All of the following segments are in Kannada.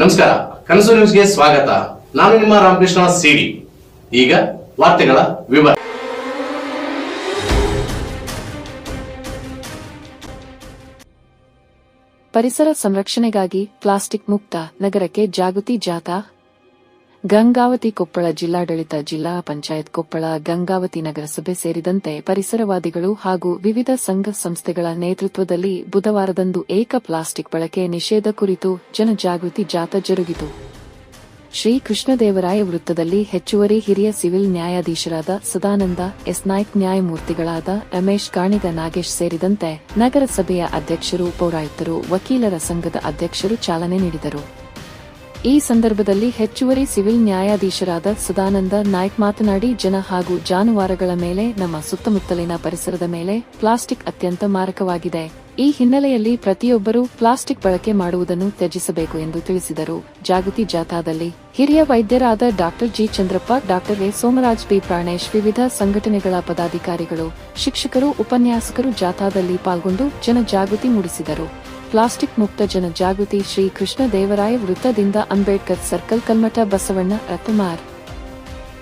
ನಮಸ್ಕಾರ, ಕನಸು ನ್ಯೂಸ್ಗೆ ಸ್ವಾಗತ. ನಾನು ನಿಮ್ಮ ರಾಮಕೃಷ್ಣ ಸಿಡಿ. ಈಗ ವಾರ್ತೆಗಳ ವಿವರ. ಪರಿಸರ ಸಂರಕ್ಷಣೆಗಾಗಿ ಪ್ಲಾಸ್ಟಿಕ್ ಮುಕ್ತ ನಗರಕ್ಕೆ ಜಾಗೃತಿ ಜಾಥಾ ಗಂಗಾವತಿ ಕೊಪ್ಪಳ ಜಿಲ್ಲಾಡಳಿತ ಜಿಲ್ಲಾ ಪಂಚಾಯತ್ ಕೊಪ್ಪಳ ಗಂಗಾವತಿ ನಗರಸಭೆ ಸೇರಿದಂತೆ ಪರಿಸರವಾದಿಗಳು ಹಾಗೂ ವಿವಿಧ ಸಂಘ ಸಂಸ್ಥೆಗಳ ನೇತೃತ್ವದಲ್ಲಿ ಬುಧವಾರದಂದು ಏಕ ಪ್ಲಾಸ್ಟಿಕ್ ಬಳಕೆ ನಿಷೇಧ ಕುರಿತು ಜನಜಾಗೃತಿ ಜಾಥಾ ಜರುಗಿತು. ಶ್ರೀ ಕೃಷ್ಣದೇವರಾಯ ವೃತ್ತದಲ್ಲಿ ಹೆಚ್ಚುವರಿ ಹಿರಿಯ ಸಿವಿಲ್ ನ್ಯಾಯಾಧೀಶರಾದ ಸದಾನಂದ, ಎಸ್ ನಾಯ್ಕ್ ನ್ಯಾಯಮೂರ್ತಿಗಳಾದ ರಮೇಶ್ ಕಾಣಿದ ನಾಗೇಶ್ ಸೇರಿದಂತೆ ನಗರಸಭೆಯ ಅಧ್ಯಕ್ಷರು, ಪೌರಾಯುಕ್ತರು, ವಕೀಲರ ಸಂಘದ ಅಧ್ಯಕ್ಷರು ಚಾಲನೆ ನೀಡಿದರು. ಈ ಸಂದರ್ಭದಲ್ಲಿ ಹೆಚ್ಚುವರಿ ಸಿವಿಲ್ ನ್ಯಾಯಾಧೀಶರಾದ ಸದಾನಂದ ನಾಯ್ಕ್ ಮಾತನಾಡಿ, ಜನ ಹಾಗೂ ಜಾನುವಾರುಗಳ ಮೇಲೆ, ನಮ್ಮ ಸುತ್ತಮುತ್ತಲಿನ ಪರಿಸರದ ಮೇಲೆ ಪ್ಲಾಸ್ಟಿಕ್ ಅತ್ಯಂತ ಮಾರಕವಾಗಿದೆ. ಈ ಹಿನ್ನೆಲೆಯಲ್ಲಿ ಪ್ರತಿಯೊಬ್ಬರೂ ಪ್ಲಾಸ್ಟಿಕ್ ಬಳಕೆ ಮಾಡುವುದನ್ನು ತ್ಯಜಿಸಬೇಕು ಎಂದು ತಿಳಿಸಿದರು. ಜಾಗೃತಿ ಜಾಥಾದಲ್ಲಿ ಹಿರಿಯ ವೈದ್ಯರಾದ doctor G. Chandrappa doctor A. Somaraj, B. Pranesh ವಿವಿಧ ಸಂಘಟನೆಗಳ ಪದಾಧಿಕಾರಿಗಳು, ಶಿಕ್ಷಕರು, ಉಪನ್ಯಾಸಕರು ಜಾಥಾದಲ್ಲಿ ಪಾಲ್ಗೊಂಡು ಜನಜಾಗೃತಿ ಮೂಡಿಸಿದರು. ಪ್ಲಾಸ್ಟಿಕ್ ಮುಕ್ತ ಜನಜಾಗೃತಿ ಶ್ರೀ ಕೃಷ್ಣ ದೇವರಾಯ ವೃತ್ತದಿಂದ ಅಂಬೇಡ್ಕರ್ ಸರ್ಕಲ್ ಕಲ್ಮಠ ಬಸವಣ್ಣ ರಥಮಾರ್.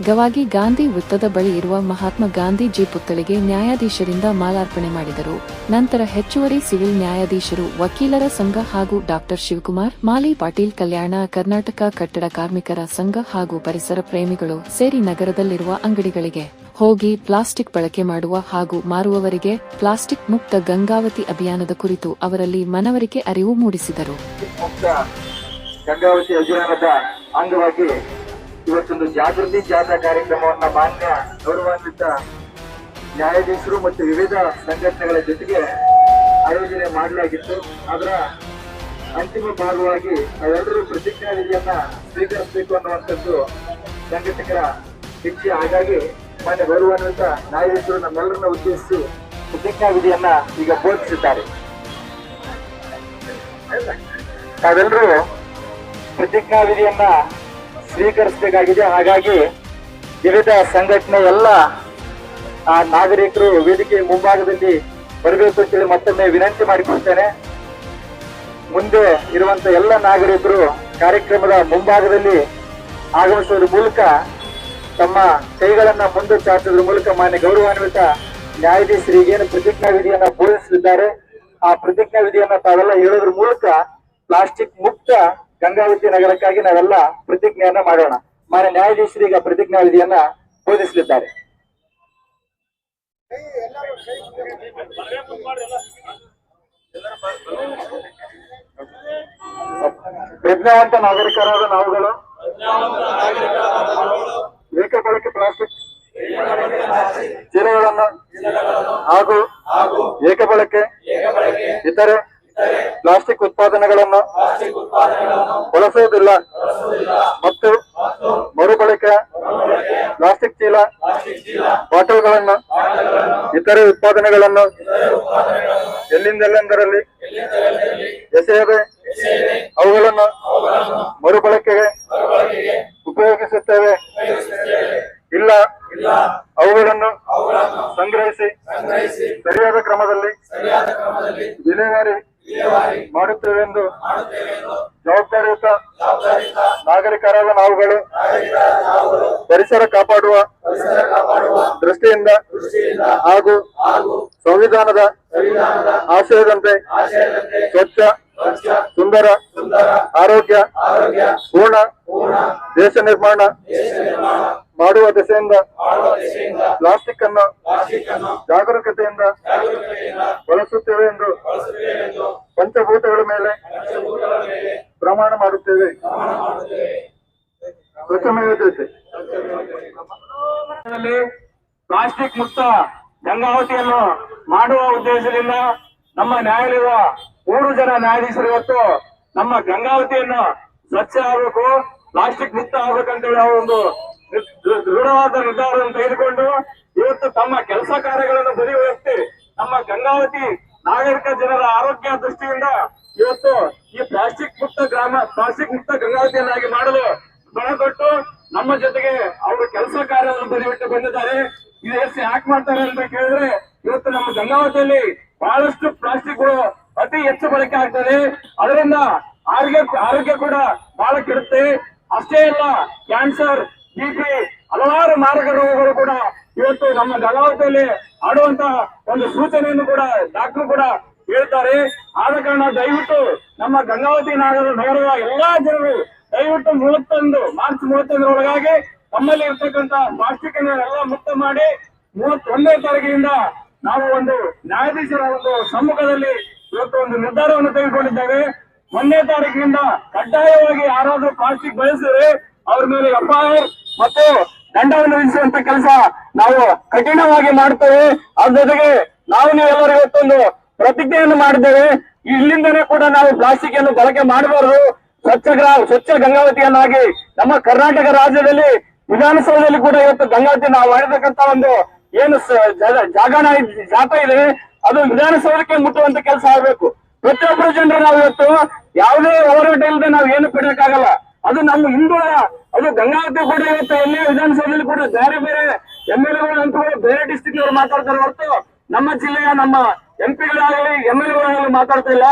ಗವಾಗಿ ಗಾಂಧಿ ವೃತ್ತದ ಬಳಿ ಇರುವ ಮಹಾತ್ಮ ಗಾಂಧೀಜಿ ಪುತ್ಥಳಿಗೆ ನ್ಯಾಯಾಧೀಶರಿಂದ ಮಾಲಾರ್ಪಣೆ ಮಾಡಿದರು. ನಂತರ ಹೆಚ್ಚುವರಿ ಸಿವಿಲ್ ನ್ಯಾಯಾಧೀಶರು, ವಕೀಲರ ಸಂಘ ಹಾಗೂ ಡಾಕ್ಟರ್ ಶಿವಕುಮಾರ್, ಮಾಲಿ ಪಾಟೀಲ್ ಕಲ್ಯಾಣ, ಕರ್ನಾಟಕ ಕಟ್ಟಡ ಕಾರ್ಮಿಕರ ಸಂಘ ಹಾಗೂ ಪರಿಸರ ಪ್ರೇಮಿಗಳು ಸೇರಿ ನಗರದಲ್ಲಿರುವ ಅಂಗಡಿಗಳಿಗೆ. ಹೋಗಿ ಪ್ಲಾಸ್ಟಿಕ್ ಬಳಕೆ ಮಾಡುವ ಹಾಗೂ ಮಾರುವವರಿಗೆ ಪ್ಲಾಸ್ಟಿಕ್ ಮುಕ್ತ ಗಂಗಾವತಿ ಅಭಿಯಾನದ ಕುರಿತು ಅವರಲ್ಲಿ ಮನವರಿಕೆ ಅರಿವು ಮೂಡಿಸಿದರು. ಗಂಗಾವತಿ ಅಭಿಯಾನದ ಅಂಗವಾಗಿ ಇವತ್ತೊಂದು ಜಾಗೃತಿ ಜಾಥಾ ಕಾರ್ಯಕ್ರಮವನ್ನ ಮಾನ್ಯ ಗೌರವಾನ್ವಿತ ನ್ಯಾಯಾಧೀಶರು ಮತ್ತು ವಿವಿಧ ಸಂಘಟನೆಗಳ ಜೊತೆಗೆ ಆಯೋಜನೆ ಮಾಡಲಾಗಿತ್ತು. ಅದರ ಅಂತಿಮ ಭಾಗವಾಗಿ ನಾವೆಲ್ಲರೂ ಪ್ರತಿಜ್ಞಾ ವಿಧಿಯನ್ನ ಸ್ವೀಕರಿಸಬೇಕು ಅನ್ನುವಂಥದ್ದು ಸಂಘಟಕರ ಇಚ್ಛೆ ಹಾಗಾಗಿ ಮಾನ್ಯ ಗೌರವಾನ್ವಿತ ನ್ಯಾಯಾಧೀಶರು ನಮ್ಮೆಲ್ಲರನ್ನ ಉದ್ದೇಶಿಸಿ ಪ್ರತಿಜ್ಞಾ ವಿಧಿಯನ್ನ ಈಗ ಬೋಧಿಸಿದ್ದಾರೆ. ತಾವೆಲ್ಲರೂ ಪ್ರತಿಜ್ಞಾ ವಿಧಿಯನ್ನ ಸ್ವೀಕರಿಸಬೇಕಾಗಿದೆ. ಹಾಗಾಗಿ ವಿವಿಧ ಸಂಘಟನೆ ಎಲ್ಲ ಆ ನಾಗರಿಕರು ವೇದಿಕೆ ಮುಂಭಾಗದಲ್ಲಿ ಬರಬೇಕು ಅಂತೇಳಿ ಮತ್ತೊಮ್ಮೆ ವಿನಂತಿ ಮಾಡಿಕೊಡ್ತೇನೆ ಮುಂದೆ ಇರುವಂತ ಎಲ್ಲ ನಾಗರಿಕರು ಕಾರ್ಯಕ್ರಮದ ಮುಂಭಾಗದಲ್ಲಿ ಆಗಮಿಸುವುದರ ಮೂಲಕ ತಮ್ಮ ಕೈಗಳನ್ನ ಮುಂದೆ ಚಾಚುವುದರ ಮೂಲಕ ಮಾನ್ಯ ಗೌರವಾನ್ವಿತ ನ್ಯಾಯಾಧೀಶರಿಗೆ ಏನು ಪ್ರತಿಜ್ಞಾ ವಿಧಿಯನ್ನ ಬೋಧಿಸಲಿದ್ದಾರೆ, ಆ ಪ್ರತಿಜ್ಞಾ ವಿಧಿಯನ್ನ ತಾವೆಲ್ಲ ಹೇಳೋದ್ರ ಮೂಲಕ ಪ್ಲಾಸ್ಟಿಕ್ ಮುಕ್ತ ಗಂಗಾವತಿ ನಗರಕ್ಕಾಗಿ ನಾವೆಲ್ಲ ಪ್ರತಿಜ್ಞೆಯನ್ನ ಮಾಡೋಣ. ಮಾನ್ಯ ನ್ಯಾಯಾಧೀಶರೀಗ ಪ್ರತಿಜ್ಞಾ ವಿಧಿಯನ್ನ ಬೋಧಿಸಲಿದ್ದಾರೆ. ಪ್ರಜ್ಞಾವಂತ ನಾಗರಿಕರಾದ ನಾವುಗಳು. ಏಕ ಬಳಕೆ ಪ್ಲಾಸ್ಟಿಕ್ ಚೀಲಗಳನ್ನು ಹಾಗೂ ಏಕಬಳಕೆ ಇತರೆ ಪ್ಲಾಸ್ಟಿಕ್ ಉತ್ಪಾದನೆಗಳನ್ನು ಬಳಸುವುದಿಲ್ಲ. ಮತ್ತು ಮರುಬಳಕೆ ಪ್ಲಾಸ್ಟಿಕ್ ಚೀಲ, ಬಾಟಲ್ಗಳನ್ನು, ಇತರೆ ಉತ್ಪಾದನೆಗಳನ್ನು ಎಲ್ಲಿಂದೆಲ್ಲೆಂದರಲ್ಲಿ ಎಸೆಯದೆ ಅವುಗಳನ್ನು ಮರುಬಳಕೆಗೆ ಉಪಯೋಗಿಸುತ್ತೇವೆ. ಇಲ್ಲ ಅವುಗಳನ್ನು ಸಂಗ್ರಹಿಸಿ ಸರಿಯಾದ ಕ್ರಮದಲ್ಲಿ ವಿಲೇವಾರಿ ಮಾಡುತ್ತೇವೆಂದು ಜವಾಬ್ದಾರಿಯುತ ನಾಗರಿಕರಾದ ನಾವುಗಳು ಪರಿಸರ ಕಾಪಾಡುವ ದೃಷ್ಟಿಯಿಂದ ಹಾಗೂ ಸಂವಿಧಾನದ ಆಶಯದಂತೆ ಸ್ವಚ್ಛ ಸುಂದರ, ಆರೋಗ್ಯ, ಪೂರ್ಣ, ದೇಶ ನಿರ್ಮಾಣ ಮಾಡುವ ದಿಸೆಯಿಂದ, ಪ್ಲಾಸ್ಟಿಕ್ ಅನ್ನು ಜಾಗರೂಕತೆಯಿಂದ ಬಳಸುತ್ತೇವೆ ಎಂದು ಪಂಚಭೂತಗಳ ಮೇಲೆ ಪ್ರಮಾಣ ಮಾಡುತ್ತೇವೆ. ಪ್ಲಾಸ್ಟಿಕ್ ಮುಕ್ತ ಗಂಗಾವತಿಯನ್ನು ಮಾಡುವ ಉದ್ದೇಶದಿಂದ ನಮ್ಮ ನ್ಯಾಯಾಲಯದ ಮೂರು ಜನ ನ್ಯಾಯಾಧೀಶರು ಇವತ್ತು ನಮ್ಮ ಗಂಗಾವತಿಯನ್ನು ಸ್ವಚ್ಛ ಆಗಬೇಕು, ಪ್ಲಾಸ್ಟಿಕ್ ಮುಕ್ತ ಆಗ್ಬೇಕಂತೇಳಿ ಅವರು ಒಂದು ದೃಢವಾದ ನಿರ್ಧಾರವನ್ನು ತೆಗೆದುಕೊಂಡು ಇವತ್ತು ತಮ್ಮ ಕೆಲಸ ಕಾರ್ಯಗಳನ್ನು ಬದಿಗೊಳಿಸಿ ನಮ್ಮ ಗಂಗಾವತಿ ನಾಗರಿಕ ಜನರ ಆರೋಗ್ಯ ದೃಷ್ಟಿಯಿಂದ ಇವತ್ತು ಈ ಪ್ಲಾಸ್ಟಿಕ್ ಮುಕ್ತ ಗ್ರಾಮ, ಪ್ಲಾಸ್ಟಿಕ್ ಮುಕ್ತ ಗಂಗಾವತಿಯನ್ನಾಗಿ ಮಾಡಲು ತೊಡಗೊಟ್ಟು ನಮ್ಮ ಜೊತೆಗೆ ಅವರು ಕೆಲಸ ಕಾರ್ಯವನ್ನು ಬದಿಬಿಟ್ಟು ಬಂದಿದ್ದಾರೆ. ಇದು ಎಷ್ಟು ಯಾಕೆ ಮಾಡ್ತಾರೆ ಅಂತ ಕೇಳಿದ್ರೆ, ಇವತ್ತು ನಮ್ಮ ಗಂಗಾವತಿಯಲ್ಲಿ ಬಹಳಷ್ಟು ಪ್ಲಾಸ್ಟಿಕ್ಗಳು ಅತಿ ಹೆಚ್ಚು ಬಳಕೆ ಆಗ್ತದೆ. ಅದರಿಂದ ಆರೋಗ್ಯ ಆರೋಗ್ಯ ಕೂಡ ಬಹಳ ಕೆಡುತ್ತೆ. ಅಷ್ಟೇ ಅಲ್ಲ ಕ್ಯಾನ್ಸರ್ ಬಿಪಿ ಹಲವಾರು ಮಾರಕ ರೋಗಗಳು ಕೂಡ ಇವತ್ತು ನಮ್ಮ ಗಂಗಾವತಿಯಲ್ಲಿ ಆಡುವಂತ ಒಂದು ಸೂಚನೆಯನ್ನು ಕೂಡ ಡಾಕ್ಟರ್ ಕೂಡ ಹೇಳ್ತಾರೆ. ಆದ ಕಾರಣ ದಯವಿಟ್ಟು ನಮ್ಮ ಗಂಗಾವತಿ ನಗರ ನಗರದ ಎಲ್ಲಾ ಜನರು ದಯವಿಟ್ಟು ಮೂವತ್ತೊಂದು ಮಾರ್ಚ್ ಮೂವತ್ತೊಂದರೊಳಗಾಗಿ ನಮ್ಮಲ್ಲಿ ಇರ್ತಕ್ಕಂತ ಪ್ಲಾಸ್ಟಿಕ್ ಅನ್ನು ಎಲ್ಲ ಮುಕ್ತ ಮಾಡಿ ಮೂವತ್ತೊಂದನೇ ತಾರೀಕಿನಿಂದ ನಾವು ಒಂದು ನ್ಯಾಯಾಧೀಶರ ಒಂದು ಸಮ್ಮುಖದಲ್ಲಿ ಇವತ್ತು ಒಂದು ನಿರ್ಧಾರವನ್ನು ತೆಗೆದುಕೊಂಡಿದ್ದೇವೆ. ಒಂದನೇ ತಾರೀಕಿನಿಂದ ಕಡ್ಡಾಯವಾಗಿ ಯಾರಾದರೂ ಪ್ಲಾಸ್ಟಿಕ್ ಬಳಸಿದ್ರೆ ಅವ್ರ ಮೇಲೆ ಎಫ್ಐಆರ್ ಮತ್ತು ದಂಡವನ್ನು ವಿಧಿಸುವಂತ ಕೆಲಸ ನಾವು ಕಠಿಣವಾಗಿ ಮಾಡ್ತೇವೆ. ಅದ್ರ ಜೊತೆಗೆ ನಾವು ನೀವೆಲ್ಲರೂ ಇವತ್ತೊಂದು ಪ್ರತಿಜ್ಞೆಯನ್ನು ಮಾಡಿದ್ದೇವೆ. ಇಲ್ಲಿಂದನೇ ಕೂಡ ನಾವು ಪ್ಲಾಸ್ಟಿಕ್ ಅನ್ನು ಬಳಕೆ ಮಾಡಬಾರದು. ಸ್ವಚ್ಛ ಗ್ರಾ, ಸ್ವಚ್ಛ ಗಂಗಾವತಿಯನ್ನಾಗಿ ನಮ್ಮ ಕರ್ನಾಟಕ ರಾಜ್ಯದಲ್ಲಿ ವಿಧಾನಸೌಧದಲ್ಲಿ ಕೂಡ ಇವತ್ತು ಗಂಗಾವತಿ ನಾವು ಮಾಡಿರ್ತಕ್ಕಂತ ಒಂದು ಏನು ಸ- ಜಾತ ಇದೆ. ಅದು ವಿಧಾನಸೌಧಕ್ಕೆ ಮುಟ್ಟುವಂತ ಕೆಲಸ ಆಗ್ಬೇಕು. ಪ್ರತಿಯೊಬ್ಬರು ಜನರು ನಾವು ಇವತ್ತು ಯಾವುದೇ ಹೋರಾಟ ಇಲ್ಲದೆ ನಾವು ಏನು ಬಿಡಕ್ಕಾಗಲ್ಲ ಅದು ನಮ್ಮ ಹಿಂದುಳ ಅದು ಗಂಗಾವತಿ ಕೂಡ ಇವತ್ತು ಎಲ್ಲೇ ವಿಧಾನಸೌಧದಲ್ಲಿ ಕೂಡ ಬೇರೆ ಬೇರೆ ಎಂ ಎಲ್ ಎಗಳು ಬೇರೆ ಡಿಸ್ಟಿಕ್ ಅವರು ಮಾತಾಡ್ತಾರೆ ಹೊರತು ನಮ್ಮ ಜಿಲ್ಲೆಯ ನಮ್ಮ ಎಂ ಪಿಗಳಾಗಲಿ ಎಂ ಎಲ್ ಎಗಳಾಗಲಿ ಮಾತಾಡ್ತಾ ಇಲ್ಲ.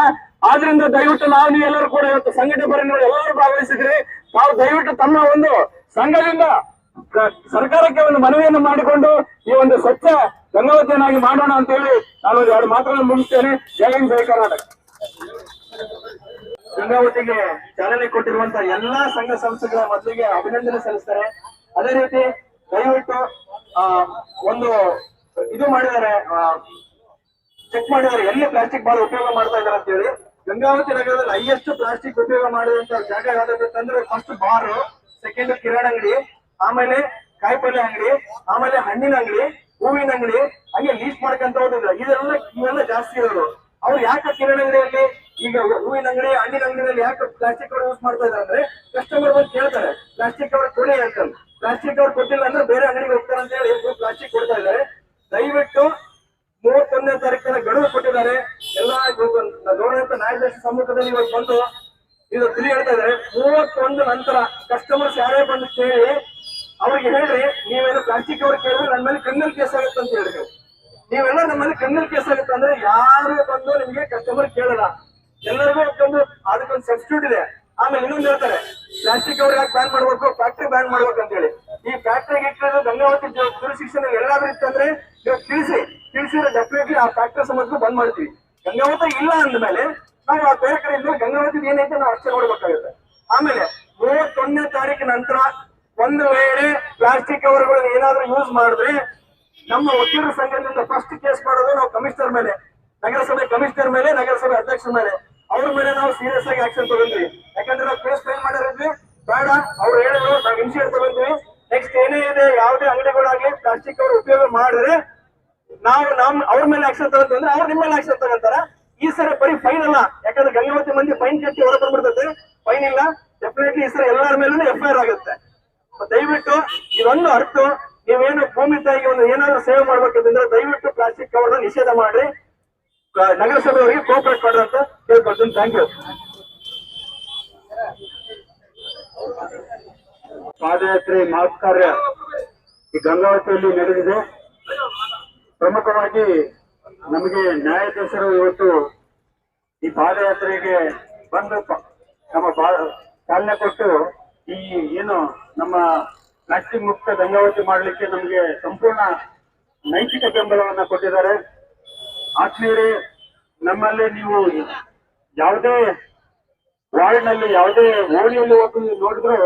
ಆದ್ರಿಂದ ದಯವಿಟ್ಟು ನಾವು ನೀವೆಲ್ಲರೂ ಕೂಡ ಇವತ್ತು ಸಂಘಟನೆ ಬರೀ ಎಲ್ಲರೂ ಭಾಗವಹಿಸಿದ್ರಿ. ತಾವು ದಯವಿಟ್ಟು ತಮ್ಮ ಒಂದು ಸಂಘದಿಂದ ಸರ್ಕಾರಕ್ಕೆ ಒಂದು ಮನವಿಯನ್ನು ಮಾಡಿಕೊಂಡು ಈ ಒಂದು ಸ್ವಚ್ಛ ಗಂಗಾವತಿಯನ್ನಾಗಿ ಮಾಡೋಣ ಅಂತ ಹೇಳಿ ನಾನು ಎರಡು ಮಾತುಗಳನ್ನು ಮುಗಿಸ್ತೇನೆ ಜಯ ಹಿಂದ್, ಜೈ ಕರ್ನಾಟಕ. ಗಂಗಾವತಿಗೆ ಚಾಲನೆ ಕೊಟ್ಟಿರುವಂತ ಎಲ್ಲಾ ಸಂಘ ಸಂಸ್ಥೆಗಳ ಮೊದಲಿಗೆ ಅಭಿನಂದನೆ ಸಲ್ಲಿಸ್ತಾರೆ. ಅದೇ ರೀತಿ ದಯವಿಟ್ಟು ಒಂದು ಇದು ಮಾಡಿದ್ದಾರೆ ಚೆಕ್ ಮಾಡಿದ್ದಾರೆ, ಎಲ್ಲಿ ಪ್ಲಾಸ್ಟಿಕ್ ಬಹಳ ಉಪಯೋಗ ಮಾಡ್ತಾ ಇದ್ದಾರೆ ಅಂತ ಹೇಳಿ ಗಂಗಾವತಿ ನಗರದಲ್ಲಿ ಹೈಯೆಸ್ಟ್ ಪ್ಲಾಸ್ಟಿಕ್ ಉಪಯೋಗ ಮಾಡಿದಂತ ಜಾಗ ಯಾವ್ದಂತಂದ್ರೆ ಫಸ್ಟ್ ಬಾರ್ ಸೆಕೆಂಡ್ ಕಿರಾಣ ಅಂಗಡಿ, ಆಮೇಲೆ ಕಾಯಿಪಲ್ಯ ಅಂಗಡಿ, ಆಮೇಲೆ ಹಣ್ಣಿನ ಅಂಗಡಿ ಹೂವಿನ ಅಂಗಡಿ ಹಂಗೆ ಲೀಸ್ಟ್ ಮಾಡ್ಕೊಂತ ಹೋಗಿದ್ರು ಇದೆಲ್ಲ ಇವೆಲ್ಲ ಜಾಸ್ತಿ ಇರೋದು. ಅವ್ರು ಯಾಕೆ ಕಿರಣ ಅಂಗಡಿಯಲ್ಲಿ ಈಗ ಹೂವಿನ ಅಂಗಡಿ, ಹಣ್ಣಿನ ಅಂಗಡಿಯಲ್ಲಿ ಯಾಕೆ ಪ್ಲಾಸ್ಟಿಕ್ ಕವರ್ ಯೂಸ್ ಮಾಡ್ತಾ ಇದ್ದಾರೆ ಅಂದ್ರೆ ಕಸ್ಟಮರ್ ಬಂದು ಕೇಳ್ತಾರೆ ಪ್ಲಾಸ್ಟಿಕ್ ಕವರ್ ಕೊಡಿ ಅಂತ. ಪ್ಲಾಸ್ಟಿಕ್ ಕವರ್ ಕೊಟ್ಟಿಲ್ಲ ಅಂದ್ರೆ ಬೇರೆ ಅಂಗಡಿಗೆ ಹೋಗ್ತಾರೆ ಅಂತ ಹೇಳಿ ಪ್ಲಾಸ್ಟಿಕ್ ಕೊಡ್ತಾ ಇದ್ದಾರೆ. ದಯವಿಟ್ಟು ಮೂವತ್ತೊಂದನೇ ತಾರೀಕಿನ ಗಡುವು ಕೊಟ್ಟಿದ್ದಾರೆ. ಎಲ್ಲ ನೋಡಿದಂತ ನ್ಯಾಯಾಧೀಶ ಸಮ್ಮುಖದಲ್ಲಿ ಇವತ್ತು ಬಂದು ಇದು ತಿಳಿ ಹೇಳ್ತಾ ಇದ್ದಾರೆ. ಮೂವತ್ತೊಂದು ನಂತರ ಕಸ್ಟಮರ್ಸ್ ಯಾರೇ ಬಂದು ಕೇಳಿ ಅವ್ರಿಗೆ ಹೇಳ್ರಿ. ಪ್ಲಾಸ್ಟಿಕ್ ಅವ್ರಿಗೆ ಕೇಳಿದ್ರೆ ನನ್ನ ಮೇಲೆ ಕ್ರಿಮಿನಲ್ ಕೇಸ್ ಆಗುತ್ತೆ ಅಂತ ಹೇಳಿದ್ರು. ನೀವೆಲ್ಲ ನಮ್ಮ ಮೇಲೆ ಕ್ರಿಮಿನಲ್ ಕೇಸ್ ಆಗುತ್ತೆ ಅಂದ್ರೆ ಯಾರು ಬಂದು ನಿಮ್ಗೆ ಕಸ್ಟಮರ್ ಕೇಳಲ್ಲ. ಎಲ್ಲರಿಗೂ ಒಂದು ಅದಕ್ಕೊಂದು ಸಬ್ಸ್ಟಿಟ್ಯೂಟ್ ಇದೆ. ಆಮೇಲೆ ಇನ್ನೊಂದು ಹೇಳ್ತಾರೆ ಪ್ಲಾಸ್ಟಿಕ್ ಅವ್ರು ಯಾಕೆ ಬ್ಯಾನ್ ಮಾಡ್ಬೇಕು? ಫ್ಯಾಕ್ಟ್ರಿ ಬ್ಯಾನ್ ಮಾಡ್ಬೇಕು ಅಂತ ಹೇಳಿ. ಈ ಫ್ಯಾಕ್ಟ್ರಿಗೆ ಇಟ್ಟಿರೋದು ಗಂಗಾವತಿ ಶಿಕ್ಷಣ ಎಲ್ಲಾದ್ರೂ ಇತ್ತಂದ್ರೆ ನೀವು ತಿಳಿಸಿ. ತಿಳಿಸಿದ್ರೆ ಡೆಫಿನೆಟ್ಲಿ ಆ ಫ್ಯಾಕ್ಟ್ರಿ ಸಂಬಂಧ ಬಂದ್ ಮಾಡ್ತೀವಿ ಗಂಗಾವತಿ ಇಲ್ಲ ಅಂದ್ಮೇಲೆ ನಾವು ಆ ಬೇರೆ ಕಡೆಯಿಂದ ಗಂಗಾವತಿ ಏನೈತೆ ನಾವು ಅಷ್ಟೇ ನೋಡ್ಬೇಕಾಗುತ್ತೆ ಆಮೇಲೆ ಮೂವತ್ತೊಂದನೇ ತಾರೀಕಿನ ನಂತರ ಒಂದು ವೇಳೆ ಪ್ಲಾಸ್ಟಿಕ್ ಕವರ್ಗಳು ಏನಾದ್ರೂ ಯೂಸ್ ಮಾಡಿದ್ರೆ ನಮ್ಮ ವಕೀಲರ ಸಂಘದಿಂದ ಫಸ್ಟ್ ಕೇಸ್ ಮಾಡೋದು ನಾವು ಕಮಿಷನರ್ ಮೇಲೆ. ನಗರಸಭೆ ಕಮಿಷನರ್ ಮೇಲೆ, ನಗರಸಭೆ ಅಧ್ಯಕ್ಷರ ಮೇಲೆ. ಅವ್ರ ಮೇಲೆ ನಾವು ಸೀರಿಯಸ್ ಆಗಿ ಆಕ್ಷನ್ ತಗೊಂಡ್ವಿ. ಯಾಕಂದ್ರೆ ನಾವು ಕೇಸ್ ಫೈಲ್ ಮಾಡಿರೋದ್ವಿ. ಬೇಡ, ಅವ್ರು ಹೇಳಿದ್ರು, ನಾವು ಇನ್ಶೂರ್ ತಗೊಂಡ್ವಿ. ನೆಕ್ಸ್ಟ್ ಏನೇ ಇದೆ, ಯಾವುದೇ ಅಂಗಡಿಗಳಾಗ್ಲಿ ಪ್ಲಾಸ್ಟಿಕ್ ಅವ್ರು ಉಪಯೋಗ ಮಾಡಿದ್ರೆ ನಾವು ನಮ್, ಅವ್ರ ಮೇಲೆ ಆಕ್ಷನ್ ತಗೊಂತಂದ್ರೆ ಅವ್ರು ನಿಮ್ಮ ಮೇಲೆ ಆಕ್ಷನ್ ತಗೊಂತಾರ. ಈ ಸರ ಬರೀ ಫೈನ್ ಅಲ್ಲ. ಯಾಕಂದ್ರೆ ಗಂಗಾವತಿ ಮಂದಿ ಫೈನ್ ಕಟ್ಟಿ ಹೊರ ಬಂದ್ಬಿಡ್ತದೆ ಫೈನ್ ಇಲ್ಲ. ಡೆಫಿನೆಟ್ಲಿ ಈ ಸರ ಎಲ್ಲರ ಮೇಲೂ ಎಫ್ ಐ ಆರ್ ಆಗುತ್ತೆ. ದಯವಿಟ್ಟು ಇದೊಂದು ಅರ್ಥ. ನೀವೇನು ಭೂಮಿ ತಾಯಿಗೆ ಒಂದು ಏನಾದ್ರು ಸೇವೆ ಮಾಡ್ಬೇಕಂತಂದ್ರೆ ದಯವಿಟ್ಟು ಪ್ಲಾಸ್ಟಿಕ್ ಕವರ್ ನಿಷೇಧ ಮಾಡ್ರಿ. ನಗರಸಭೆಯವರಿಗೆ ಕೋಪರೇಟ್ ಮಾಡ್ರಿ ಅಂತ ಕೇಳ್ಕೊಳ್ತೀನಿ ಥ್ಯಾಂಕ್ ಯು ಪಾದಯಾತ್ರೆ ಮಹತ್ ಕಾರ್ಯ ಈ ಗಂಗಾವತಿಯಲ್ಲಿ ನಡೆದಿದೆ. ಪ್ರಮುಖವಾಗಿ ನಮಗೆ ನ್ಯಾಯಾಧೀಶರು ಇವತ್ತು ಈ ಪಾದಯಾತ್ರೆಗೆ ಬಂದು ನಮ್ಮ ಚಾಲನೆ ಕೊಟ್ಟು ಈ, ಏನು ನಮ್ಮ ಪ್ಲಾಸ್ಟಿಕ್ ಮುಕ್ತ ಗಂಗಾವತಿ ಮಾಡಲಿಕ್ಕೆ ನಮಗೆ ಸಂಪೂರ್ಣ ನೈತಿಕ ಬೆಂಬಲವನ್ನು ಕೊಟ್ಟಿದ್ದಾರೆ. ಆತ್ಮೀಯರೇ, ನಮ್ಮಲ್ಲಿ ನೀವು ಯಾವುದೇ ವಾರ್ಡ್ನಲ್ಲಿ, ಯಾವುದೇ ಓಣಿಯಲ್ಲಿ ಹೋಗಿ ನೋಡಿದ್ರು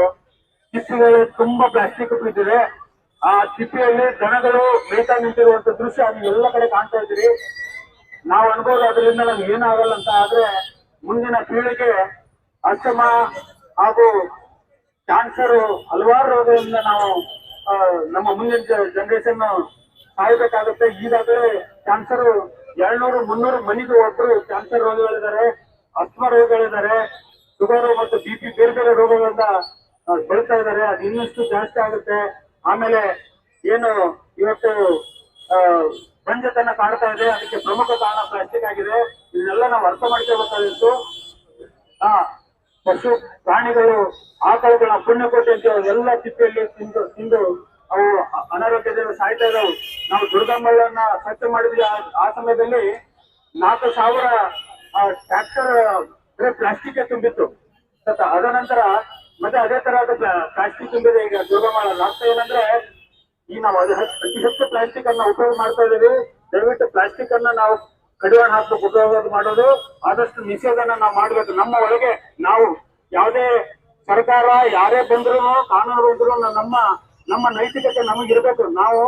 ಚಿಪ್ಪಿಗಳು ತುಂಬಾ ಪ್ಲಾಸ್ಟಿಕ್ ಬಿದ್ದಿದೆ. ಆ ತಿಪ್ಪಿಯಲ್ಲಿ ದನಗಳು ಮೇಯ್ತಾ ನಿಂತಿರುವಂತ ದೃಶ್ಯ ಎಲ್ಲ ಕಡೆ ಕಾಣ್ತಾ ಇದ್ದೀರಿ. ನಾವು ಅನ್ಬೋದು ಅದರಿಂದ ನಮ್ಗೆ ಏನಾಗಲ್ಲ ಅಂತ ಆದ್ರೆ ಮುಂದಿನ ಪೀಳಿಗೆ ಅಸಮ ಹಾಗೂ ಕ್ಯಾನ್ಸರ್ ಹಲವಾರು ರೋಗಗಳಿಂದ ನಾವು ನಮ್ಮ ಮುಂದಿನ ಜನರೇಷನ್ ಸಾಯ್ಬೇಕಾಗುತ್ತೆ. ಈಗಾಗಲೇ ಕ್ಯಾನ್ಸರ್ ಎರಡ್ನೂರು, ಮುನ್ನೂರು ಮನೆಗೆ ಒಬ್ರು ಕ್ಯಾನ್ಸರ್ ರೋಗಗಳಿದ್ದಾರೆ ಅಸ್ಮ ರೋಗಗಳಿದ್ದಾರೆ ಶುಗರ್ ಮತ್ತು ಬಿ ಪಿ ಬೇರೆ ಬೇರೆ ರೋಗಗಳಿಂದ ಬೆಳೀತಾ ಇದ್ದಾರೆ. ಅದು ಇನ್ನಷ್ಟು ಜಾಸ್ತಿ ಆಗುತ್ತೆ. ಆಮೇಲೆ ಏನು ಇವತ್ತು ಬಂಜತನ ಕಾಣ್ತಾ ಇದೆ. ಅದಕ್ಕೆ ಪ್ರಮುಖ ಕಾರಣ ಪ್ಲಾಸ್ಟಿಕ್ ಆಗಿದೆ. ಇದನ್ನೆಲ್ಲ ನಾವು ಅರ್ಥ ಮಾಡ್ಕೋಬೇಕಾಗಿತ್ತು ಆ ಪಶು ಪ್ರಾಣಿಗಳು, ಆಕಳುಗಳ ಪುಣ್ಯ ಅಂತ ಎಲ್ಲ ತಿಪ್ಪೆಯಲ್ಲಿ ತಿಂದು ತಿಂದು ಅವು ಅನಾರೋಗ್ಯದಿಂದ ಸಾಯ್ತಾ ಇದಾವೆ ನಾವು ದುರ್ಗಮ್ಮಳನ್ನ ಸ್ವಚ್ಛ ಮಾಡಿದ್ವಿ. ಆ- ಸಮಯದಲ್ಲಿ ನಾಲ್ಕು ಸಾವಿರ ಟ್ರ್ಯಾಕ್ಟರ್ ಪ್ಲಾಸ್ಟಿಕ್ ತುಂಬಿತ್ತು. ಅದ ನಂತರ ಮತ್ತೆ ಅದೇ ತರಹದ ಪ್ಲಾಸ್ಟಿಕ್ ತುಂಬಿದೆ ಈಗ ದುರ್ಗಮ್ಮಳ ರಾಷ್ಟ್ರ ಏನಂದ್ರೆ ಈ ನಾವು ಅತಿ ಹೆಚ್ಚು ಪ್ಲಾಸ್ಟಿಕ್ ಅನ್ನ ಉಪಯೋಗ ಮಾಡ್ತಾ ಇದೀವಿ ದಯವಿಟ್ಟು ಪ್ಲಾಸ್ಟಿಕ್ ಅನ್ನ ನಾವು ಕಡಿವಾಣ ಹಾಕ್ಬೇಕು ಉಪಯೋಗ ಮಾಡೋದು, ಆದಷ್ಟು ನಿಷೇಧನ ನಾವು ಮಾಡ್ಬೇಕು. ನಮ್ಮ ಒಳಗೆ ನಾವು ಯಾವುದೇ ಸರ್ಕಾರ ಯಾರೇ ಬಂದ್ರು ಕಾನೂನು ಬಂದ್ರು ನಮ್ಮ ನಮ್ಮ ನೈತಿಕತೆ ನಮಗಿರ್ಬೇಕು ನಾವು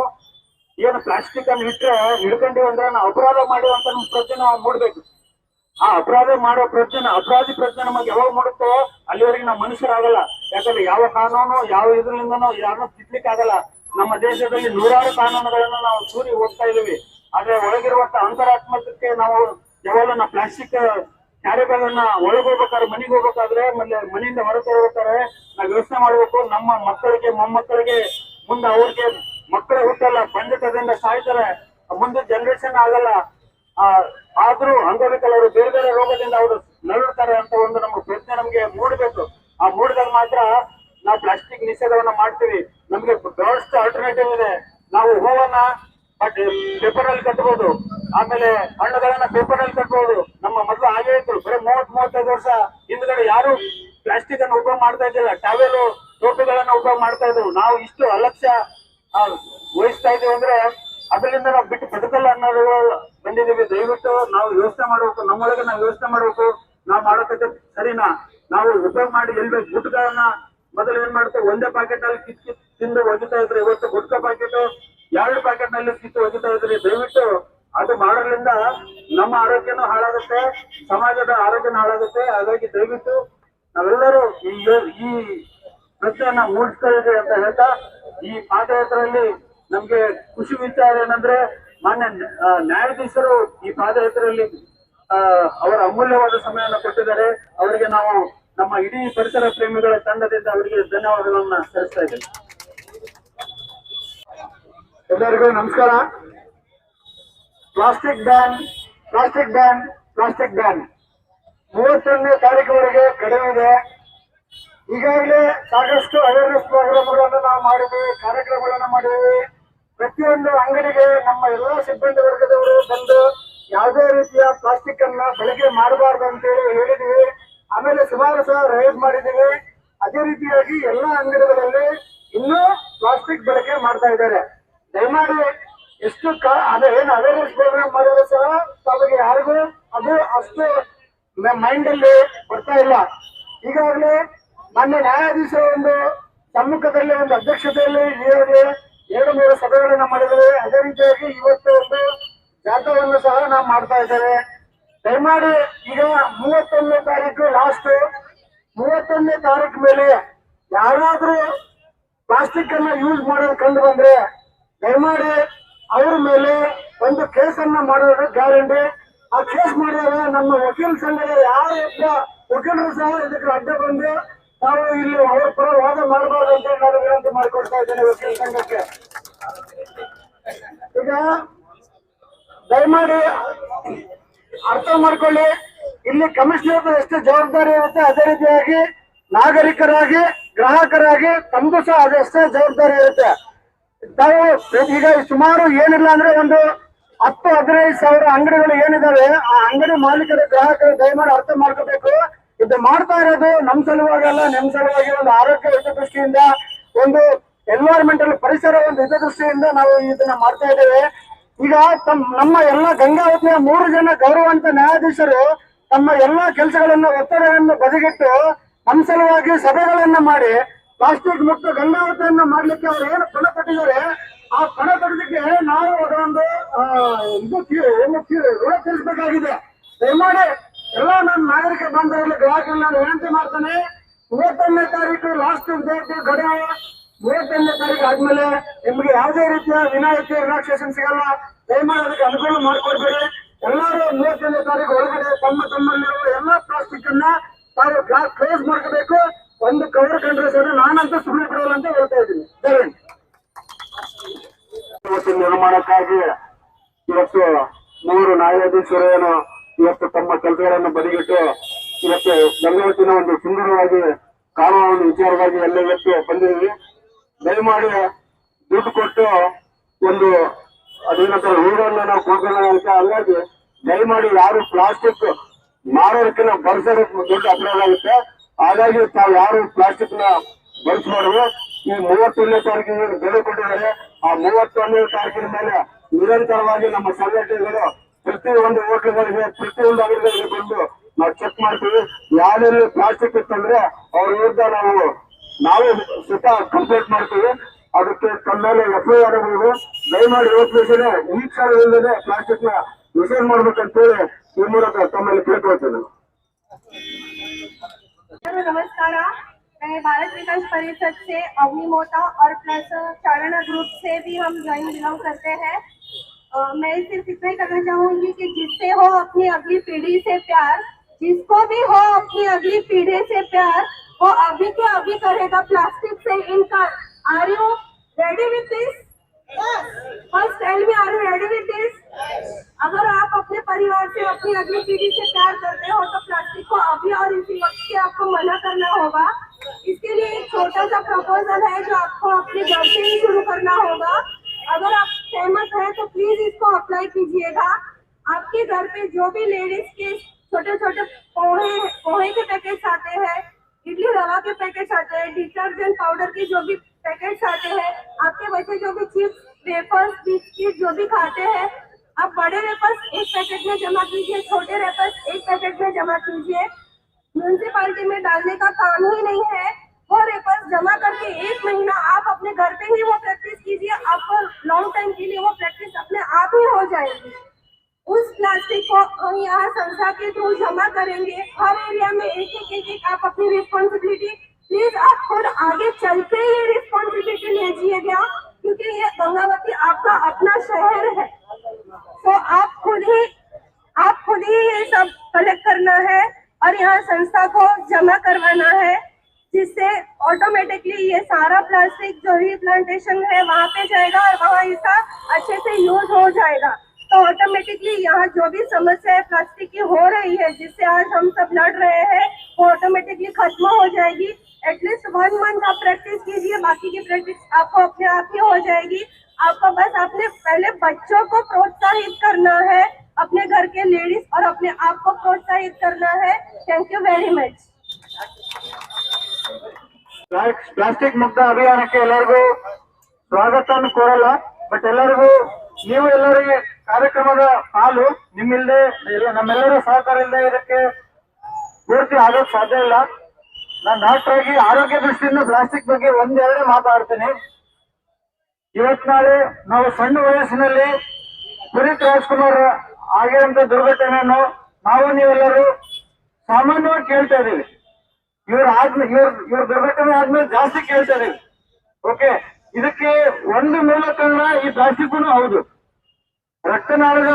ಏನು ಪ್ಲಾಸ್ಟಿಕ್ ಅನ್ನು ಇಟ್ಟರೆ ಹಿಡ್ಕೊಂಡಿವಿ ಅಂದ್ರೆ ನಾವು ಅಪರಾಧ ಮಾಡುವಂತ ನಮ್ಮ ಪ್ರಜ್ಞೆ ನಾವು ಮೂಡ್ಬೇಕು. ಆ ಅಪರಾಧ ಮಾಡೋ ಪ್ರಜ್ಞೆ ಅಪರಾಧಿ ಪ್ರಜ್ಞೆ ನಮಗೆ ಯಾವಾಗ ಮೂಡುತ್ತೋ ಅಲ್ಲಿವರೆಗೆ ನಾವು ಮನುಷ್ಯರಾಗಲ್ಲ. ಯಾಕಂದ್ರೆ ಯಾವ ಕಾನೂನು, ಯಾವ ಇದರಿಂದನೂ ಯಾರನ್ನೂ ತಿದ್ಲಿಕ್ಕೆ ಆಗಲ್ಲ ನಮ್ಮ ದೇಶದಲ್ಲಿ ನೂರಾರು ಕಾನೂನುಗಳನ್ನು ನಾವು ಸೂರಿ ಹೋಗ್ತಾ ಇದೀವಿ ಆದ್ರೆ ಒಳಗಿರುವಂತ ಅಂತರಾತ್ಮಕಕ್ಕೆ ನಾವು ಯಾವಾಗ ನಾವು ಪ್ಲಾಸ್ಟಿಕ್ ಕ್ಯಾರೆಗಳನ್ನ ಹೋಗ್ಬೇಕಾದ್ರೆ ಮನೆಗೆ ಹೋಗ್ಬೇಕಾದ್ರೆ ಮತ್ತೆ ಮನೆಯಿಂದ ಹೊರಗೆ ಹೋಗ್ಬೇಕಾದ್ರೆ ನಾವು ಯೋಚನೆ ಮಾಡ್ಬೇಕು, ನಮ್ಮ ಮಕ್ಕಳಿಗೆ, ಮೊಮ್ಮಕ್ಕಳಿಗೆ, ಮುಂದೆ ಅವ್ರಿಗೆ ಮಕ್ಕಳೇ ಹುಟ್ಟಲ್ಲ ಪಂಡಿತದಿಂದ ಸಾಯ್ತಾರೆ, ಮುಂದೆ ಜನರೇಷನ್ ಆಗಲ್ಲ ಆದ್ರೂ ಅಂಗವಿಕಲರು ಬೇರೆ ಬೇರೆ ರೋಗದಿಂದ ಅವರು ನರಳುತ್ತಾರೆ ಅಂತ ಒಂದು ನಮ್ಮ ಪ್ರಜ್ಞೆ ನಮ್ಗೆ ಮೂಡಬೇಕು. ಆ ಮೂಡಿದಾಗ ಮಾತ್ರ ನಾವು ಪ್ಲಾಸ್ಟಿಕ್ ನಿಷೇಧವನ್ನ ಮಾಡ್ತೀವಿ. ನಮ್ಗೆ ಬಹಳಷ್ಟು ಆಲ್ಟರ್ನೇಟಿವ್ ಇದೆ. ನಾವು ಹೂವನ್ನ ಪೇಪರ್ ಅಲ್ಲಿ ಕಟ್ಬಹುದು ಆಮೇಲೆ ಹಣ್ಣುಗಳನ್ನ ಪೇಪರ್ ಅಲ್ಲಿ ಕಟ್ಬೋದು. ನಮ್ಮ ಮೊದಲು ಹಾಗೆ ಇತ್ತು ಬರೀ ಮೂವತ್ ಮೂವತ್ತೈದು ವರ್ಷ ಹಿಂದ್ಗಡೆ ಯಾರು ಪ್ಲಾಸ್ಟಿಕ್ ಅನ್ನು ಉಪಯೋಗ ಮಾಡ್ತಾ ಇದ್ದಿಲ್ಲ. ಟವೆಲು ಟೋಪಿಗಳನ್ನ ಉಪಯೋಗ ಮಾಡ್ತಾ ಇದ್ರು. ನಾವು ಇಷ್ಟು ಅಲಕ್ಷ್ಯ ವಹಿಸ್ತಾ ಇದೀವಿ ಅಂದ್ರೆ ಅದರಿಂದ ನಾವು ಬಿಟ್ಟು ಬದುಕಲ್ಲ ಅನ್ನೋದು ಬಂದಿದೀವಿ ದಯವಿಟ್ಟು ನಾವು ಯೋಚನೆ ಮಾಡ್ಬೇಕು. ನಮ್ಮೊಳಗೆ ನಾವು ಯೋಚನೆ ಮಾಡ್ಬೇಕು. ನಾವು ಮಾಡೋಕತ್ತೆ ಸರಿನಾ? ನಾವು ಉಪಯೋಗ ಮಾಡಿ ಎಲ್ಬೇಕು ಗುಟ್ಗಳನ್ನ ಮೊದಲು ಏನ್ ಮಾಡ್ತೇವೆ? ಒಂದೇ ಪ್ಯಾಕೆಟ್ ಅಲ್ಲಿ ಕಿತ್ ಕಿತ್ ತಿಂದು ಒಗಿತಾ ಇದ್ರೆ ಇವತ್ತು ಗುಟ್ಕ ಪ್ಯಾಕೆಟ್ ಎರಡು ಪ್ಯಾಕೆಟ್ನಲ್ಲಿ ಕಿತ್ತು ಒಗಿತಾ ಇದ್ರಿ? ದಯವಿಟ್ಟು ಅದು ಮಾಡೋದ್ರಿಂದ ನಮ್ಮ ಆರೋಗ್ಯನೂ ಹಾಳಾಗುತ್ತೆ, ಸಮಾಜದ ಆರೋಗ್ಯನೂ ಹಾಳಾಗುತ್ತೆ. ಹಾಗಾಗಿ ದಯವಿಟ್ಟು ನಾವೆಲ್ಲರೂ ಈ ಈ ಪ್ರಶ್ನೆಯನ್ನ ಮೂಡಿಸ್ತಾ ಅಂತ ಹೇಳ್ತಾ, ಈ ಪಾದಯಾತ್ರೆಯಲ್ಲಿ ನಮ್ಗೆ ಖುಷಿ ವಿಚಾರ ಏನಂದ್ರೆ, ಮಾನ್ಯ ನ್ಯಾಯಾಧೀಶರು ಈ ಪಾದಯಾತ್ರೆಯಲ್ಲಿ ಅವರ ಅಮೂಲ್ಯವಾದ ಸಮಯವನ್ನು ಕೊಟ್ಟಿದ್ದಾರೆ. ಅವರಿಗೆ ನಾವು ನಮ್ಮ ಇಡೀ ಪರಿಸರ ಪ್ರೇಮಿಗಳ ತಂಡದಿಂದ ಅವರಿಗೆ ಧನ್ಯವಾದಗಳನ್ನ ಸಲ್ಲಿಸ್ತಾ ಇದ್ದೇನೆ ಎಲ್ಲರಿಗೂ ನಮಸ್ಕಾರ. Plastic ban plastic ban plastic ban. ಮೂವತ್ತೊಂದನೇ ತಾರೀಕುವರೆಗೆ ಕಡಿಮೆ ಇದೆ. ಈಗಾಗಲೇ ಸಾಕಷ್ಟು ಅವೇರ್ನೆಸ್ ಪ್ರೋಗ್ರಾಮ್ಗಳನ್ನು ನಾವು ಮಾಡಿದ್ದೀವಿ ಕಾರ್ಯಕ್ರಮಗಳನ್ನು ಮಾಡಿದ್ದೀವಿ ಪ್ರತಿಯೊಂದು ಅಂಗಡಿಗೆ ನಮ್ಮ ಎಲ್ಲ ಸಿಬ್ಬಂದಿ ವರ್ಗದವರು ಬಂದು ಯಾವುದೇ ರೀತಿಯ ಪ್ಲಾಸ್ಟಿಕ್ ಅನ್ನ ಬಳಕೆ ಮಾಡಬಾರ್ದು ಅಂತೇಳಿ ಹೇಳಿದೀವಿ. ಆಮೇಲೆ ಸುಮಾರು ಸಹ ರೈಡ್ ಮಾಡಿದ್ದೀವಿ. ಅದೇ ರೀತಿಯಾಗಿ ಎಲ್ಲ ಅಂಗಡಿಗಳಲ್ಲಿ ಇನ್ನೂ ಪ್ಲಾಸ್ಟಿಕ್ ಬಳಕೆ ಮಾಡ್ತಾ ಇದ್ದಾರೆ. ದಯಮಾಡಿ ಎಷ್ಟು ಅದೇ ಏನು ಅವೇರ್ನೆಸ್ ಪ್ರೋಗ್ರಾಮ್ ಮಾಡಿದ್ರೆ ಸಹ, ತಮಗೆ ಯಾರಿಗೂ ಅದು ಅಷ್ಟು ಮೈಂಡ್ ಅಲ್ಲಿ ಬರ್ತಾ ಇಲ್ಲ. ಈಗಾಗಲೇ ಮೊನ್ನೆ ನ್ಯಾಯಾಧೀಶರ ಒಂದು ಸಮ್ಮುಖದಲ್ಲಿ ಒಂದು ಅಧ್ಯಕ್ಷತೆಯಲ್ಲಿ ಈಗಾಗಲೇ ಎರಡು ಮೂರು ಸಭೆಗಳನ್ನ ಮಾಡಿದ್ದೇವೆ ಅದೇ ರೀತಿಯಾಗಿ ಇವತ್ತು ಒಂದು ಜಾಥಾವನ್ನು ಸಹ ನಾವು ಮಾಡ್ತಾ ಇದ್ದೇವೆ. ದಯಮಾಡಿ ಈಗ ಮೂವತ್ತೊಂದನೇ ತಾರೀಕು ಲಾಸ್ಟ್ ಮೂವತ್ತೊಂದನೇ ತಾರೀಕು ಮೇಲೆ ಯಾರಾದ್ರೂ ಪ್ಲಾಸ್ಟಿಕ್ ಅನ್ನ ಯೂಸ್ ಮಾಡೋದು ಕಂಡು ಬಂದ್ರೆ ದಯಮಾಡಿ ಅವ್ರ ಮೇಲೆ ಒಂದು ಕೇಸನ್ನ ಮಾಡೋದು ಗ್ಯಾರಂಟಿ. ಆ ಕೇಸ್ ಮಾಡಿದಾಗ ನಮ್ಮ ವಕೀಲ ಸಂಘದ ಯಾರು ವಕೀಲರು ಸಹ ಇದಕ್ಕೆ ಅಡ್ಡ ಬಂದು ನಾವು ಇಲ್ಲಿ ಅವ್ರ ಪರ ವಾದ ಮಾಡಬಾರ್ದು ಅಂತ ನಾನು ವಿನಂತಿ ಮಾಡಿಕೊಡ್ತಾ ಇದ್ದೇನೆ ವಕೀಲ ಸಂಘಕ್ಕೆ. ಈಗ ದಯಮಾಡಿ ಅರ್ಥ ಮಾಡ್ಕೊಳ್ಳಿ. ಇಲ್ಲಿ ಕಮಿಷನರ್ ಎಷ್ಟು ಜವಾಬ್ದಾರಿ ಇರುತ್ತೆ ಅದೇ ರೀತಿಯಾಗಿ ನಾಗರಿಕರಾಗಿ, ಗ್ರಾಹಕರಾಗಿ ತಮ್ದು ಸಹ ಅದೆಷ್ಟೇ ಜವಾಬ್ದಾರಿ ಇರುತ್ತೆ. ತಾವು ಈಗ ಸುಮಾರು ಏನಿಲ್ಲ ಅಂದ್ರೆ ಒಂದು ಹತ್ತು ಹದಿನೈದು ಸಾವಿರ ಅಂಗಡಿಗಳು ಏನಿದಾವೆ, ಆ ಅಂಗಡಿ ಮಾಲೀಕರು, ಗ್ರಾಹಕರು ದಯಮಾಡಿ ಅರ್ಥ ಮಾಡ್ಕೋಬೇಕು. ಇದು ಮಾಡ್ತಾ ಇರೋದು ನಮ್ ಸಲುವಾಗಿ ಅಲ್ಲ, ನಿಮ್ ಸಲುವಾಗಿ ಒಂದು ಆರೋಗ್ಯ ಹಿತದೃಷ್ಟಿಯಿಂದ, ಒಂದು ಎನ್ವೈರನ್ಮೆಂಟಲ್ ಪರಿಸರ ಒಂದು ಹಿತದೃಷ್ಟಿಯಿಂದ ನಾವು ಇದನ್ನ ಮಾಡ್ತಾ ಇದ್ದೇವೆ. ಈಗ ತಮ್ಮ ನಮ್ಮ ಎಲ್ಲಾ ಗಂಗಾವತಿಯ ಮೂರು ಜನ ಗೌರವಂತ ನ್ಯಾಯಾಧೀಶರು ತಮ್ಮ ಎಲ್ಲಾ ಕೆಲಸಗಳನ್ನು ಒತ್ತಡವನ್ನು ಬದಿಗಿಟ್ಟು ನಮ್ಮ ಸಲುವಾಗಿ ಸಭೆಗಳನ್ನ ಮಾಡಿ ಪ್ಲಾಸ್ಟಿಕ್ ಮುಕ್ತ ಗಂಗಾವತಿಯನ್ನು ಮಾಡ್ಲಿಕ್ಕೆ ಅವ್ರು ಏನು ಕಣ ಕಟ್ಟಿದ್ದಾರೆ ಆ ಕಣ ಕಟ್ಟಲಿಕ್ಕೆ ನಾವು ಅದೊಂದು ಏನು ಋಣ ತಿಳಿಸಬೇಕಾಗಿದೆ ದಯಮಾಡಿ ಎಲ್ಲ ನನ್ನ ನಾಗರಿಕ ಬಾಂಧವರಲ್ಲಿ ಗ್ರಾಹಕರು ನಾನು ವಿನಂತಿ ಮಾಡ್ತೇನೆ, ಮೂವತ್ತೊಂದನೇ ತಾರೀಕು ಲಾಸ್ಟ್ ಡೇಟ್ ಗಡುವು, ಮೂವತ್ತೊಂದನೇ ತಾರೀಕು ಆದ್ಮೇಲೆ ನಿಮ್ಗೆ ಯಾವುದೇ ರೀತಿಯ ವಿನಾಯಿತಿ, ರಿಲಾಕ್ಸೇಷನ್ ಸಿಗಲ್ಲ. ದಯಮಾಡಿ ಅದಕ್ಕೆ ಅನುಕೂಲ ಮಾಡಿಕೊಡ್ಬೇಡಿ ಎಲ್ಲರೂ ಮೂವತ್ತೊಂದನೇ ತಾರೀಕು ಒಳಗಡೆ ತಮ್ಮ ತಮ್ಮಲ್ಲಿರುವ ಎಲ್ಲಾ ಪ್ಲಾಸ್ಟಿಕ್ ಅನ್ನ ತಾವು ಕ್ಲೋಸ್ ಮಾಡ್ಕೋಬೇಕು. ಒಂದು ಕವರ್ ಕಂಡ್ರೆ ಸರ್, ನಾನಂತ ಸುಮ್ಮನೆ ಬಿಡೋಲ್ಲ ಅಂತ ಹೇಳ್ತಾ ಇದ್ದೀನಿ. ನಿರ್ಮಾಣಕ್ಕಾಗಿ ಇವತ್ತು ಮೂರು ನ್ಯಾಯಾಧೀಶರೇನು ಇವತ್ತು ತಮ್ಮ ಕೆಲಸಗಳನ್ನು ಬದಿಗಿಟ್ಟು ಇವತ್ತು ಬೆಂಗಳೂರಿನ ಒಂದು ಸುಂದರವಾಗಿ ಕಾನೂನು ವಿಚಾರವಾಗಿ ಎಲ್ಲ ಇವತ್ತು ಬಂದಿದ್ದೀವಿ. ದಯಮಾಡಿ ದುಡ್ಡು ಕೊಟ್ಟು ಒಂದು ಅದೇನಂತಾರೆ ಊರನ್ನು ನಾವು ಕೊಡ್ಕೊಳ್ಳೋಣ ಅಂತ ಹಂಗಾಗಿ ದಯಮಾಡಿ ಯಾರು ಪ್ಲಾಸ್ಟಿಕ್ ಮಾರೋದಕ್ಕಿಂತ ಬರ್ಸೋದಕ್ಕೆ ದುಡ್ಡು ಅಪರಾಧ ಆಗುತ್ತೆ. ಹಾಗಾಗಿ ತಾವು ಯಾರು ಪ್ಲಾಸ್ಟಿಕ್ನ ಬಳಸಬಾರ್ದು ಈ ಮೂವತ್ತೊಂದನೇ ತಾರೀಕಿಗೆ ಬೆಲೆ ಕೊಟ್ಟಿದ್ದಾರೆ. ಆ ಮೂವತ್ತೊಂದನೇ ತಾರೀಕಿನ ಮೇಲೆ ನಿರಂತರವಾಗಿ ನಮ್ಮ ಸಂಘಟನೆಗಳು ಪ್ರತಿ ಒಂದು ಹೋಟೆಲ್ಗಳಿಗೆ, ಪ್ರತಿ ಒಂದು ಅಂಗಡಿಗಳಿಗೆ ಬಂದು ನಾವು ಚೆಕ್ ಮಾಡ್ತೀವಿ. ಯಾರಲ್ಲಿ ಪ್ಲಾಸ್ಟಿಕ್ ಇತ್ತಂದ್ರೆ ಅವ್ರ ವಿರುದ್ಧ ನಾವು, ನಾವೇ ಸುತ್ತ ಕಂಪ್ಲೇಂಟ್ ಮಾಡ್ತೀವಿ. ಅದಕ್ಕೆ ತಮ್ಮೇಲೆ ಎಫ್ ಆರ್ ಆಗಬಹುದು ದಯಮಾಡಿ ಯೋಚನೆ ಈ ಕ್ಷಣದಿಂದಲೇ ಪ್ಲಾಸ್ಟಿಕ್ನ ನಿಷೇಧ ಮಾಡ್ಬೇಕಂತೇಳಿ ಈ ಮೂಲಕ ತಮ್ಮಲ್ಲಿ ಕೇಳ್ಕೊಳ್ತೇನೆ नमस्कार मैं भारत विकास परिषद से अवनी मोटा और प्लस चारणा ग्रुप से भी हम ज्वाइन बिलोंग करते हैं। मैं सिर्फ़ इतना ही कहना चाहूँगी कि जिससे हो अपनी अगली पीढ़ी से प्यार जिसको भी हो अपनी अगली पीढ़ी से प्यार वो अभी के अभी करेगा। प्लास्टिक से इनकार are you ready with this first tell me are you ready with this अगर आप अपने परिवार से अपनी अगली पीढ़ी से प्यार करते हो तो प्लास्टिक को अभी और इसी वक्त से आपको मना करना होगा। इसके लिए एक छोटा सा प्रपोजल है जो आपको अपने घर से ही शुरू करना होगा। अगर आप सहमत हैं तो प्लीज़ इसको अप्लाई कीजिएगा। आपके घर पे जो भी लेडीज़ के छोटे छोटे पोहे पोहे के पैकेट आते हैं, इडली रवा के पैकेट आते हैं डिटर्जेंट पाउडर के जो भी पैकेट्स आते हैं, आपके बच्चे जो भी चिप्स वेफर्स बिस्किट जो भी खाते हैं आप बड़े रेपर्स एक पैकेट में जमा कीजिए, छोटे रेपर्स एक पैकेट में जमा कीजिए। म्यूनसिपालिटी में डालने का काम ही नहीं है। वो रेपर्स जमा करके एक महीना आप अपने घर पे ही वो प्रैक्टिस कीजिए, आपको लॉन्ग टाइम के लिए वो प्रैक्टिस अपने आप ही हो जाएगी। उस प्लास्टिक को हम यहाँ संस्था के थ्रू जमा करेंगे। हर एरिया में एक एक एक एक आप अपनी रिस्पॉन्सिबिलिटी प्लीज़ आप खुद आगे चल के ये रिस्पॉन्सिबिलिटी लीजिएगा, क्योंकि ये गंगावती आपका अपना शहर है तो आप खुद ही आप खुद ही ये सब कलेक्ट करना है और यहाँ संस्था को जमा करवाना है, जिससे ऑटोमेटिकली ये सारा प्लास्टिक जो भी प्लांटेशन है वहाँ पे जाएगा और वहाँ इसका अच्छे से यूज़ हो जाएगा। तो ऑटोमेटिकली यहाँ जो भी समस्या है प्लास्टिक की हो रही है, जिससे आज हम सब लड़ रहे हैं, वो ऑटोमेटिकली खत्म हो जाएगी। एटलीस्ट वन मंथ आप प्रैक्टिस कीजिए, बाकी की प्रैक्टिस आपको अपने आप ही हो जाएगी। आपको बस अपने, पहले बच्चों को प्रोत्साहित करना है। अपने घर के लेडीज और अपने आप को प्रोत्साहित करना है thank you very much plastic ಮುಕ್ತ ಅಭಿಯಾನಕ್ಕೆ ಎಲ್ಲರಿಗೂ ಸ್ವಾಗತವನ್ನು ಕೋರಲ್ಲ ಬಟ್ ಎಲ್ಲರಿಗೂ ನೀವು ಎಲ್ಲರಿಗೆ ಕಾರ್ಯಕ್ರಮದ ಪಾಲು ನಿಮ್ಮಿಲ್ದೆ ಎಲ್ಲ- ನಮ್ಮೆಲ್ಲರ ಸಹಕಾರ ಇಲ್ಲದೆ ಇದಕ್ಕೆ ಪೂರ್ತಿ ಆಗೋಕ್ ಸಾಧ್ಯ ಇಲ್ಲ ನಾನು ಡಾಕ್ಟರ್ ಆಗಿ ಆರೋಗ್ಯ ದೃಷ್ಟಿಯಿಂದ ಪ್ಲಾಸ್ಟಿಕ್ ಬಗ್ಗೆ ಒಂದೆರಡೇ ಮಾತಾಡ್ತೀನಿ ಇವತ್ ನಾಳೆ ನಾವು ಸಣ್ಣ ವಯಸ್ಸಿನಲ್ಲಿ ಪುನೀತ್ ರಾಜ್ಕುಮಾರ್ ಆಗಿರುವಂತ ದುರ್ಘಟನೆಯನ್ನು ನಾವು ನೀವೆಲ್ಲರೂ ಸಾಮಾನ್ಯವಾಗಿ ಕೇಳ್ತಾ ಇದ್ದೀವಿ. ಇವ್ರ ಆದ್ಮೇಲೆ ಇವ್ರ ಇವ್ರ ದುರ್ಘಟನೆ ಆದ್ಮೇಲೆ ಜಾಸ್ತಿ ಕೇಳ್ತಾ ಇದೀವಿ ಓಕೆ ಇದಕ್ಕೆ ಒಂದು ಮೂಲ ಕಾರಣ ಈ ಪ್ಲಾಸ್ಟಿಕ್ ಹೌದು. ರಕ್ತನಾಳದ,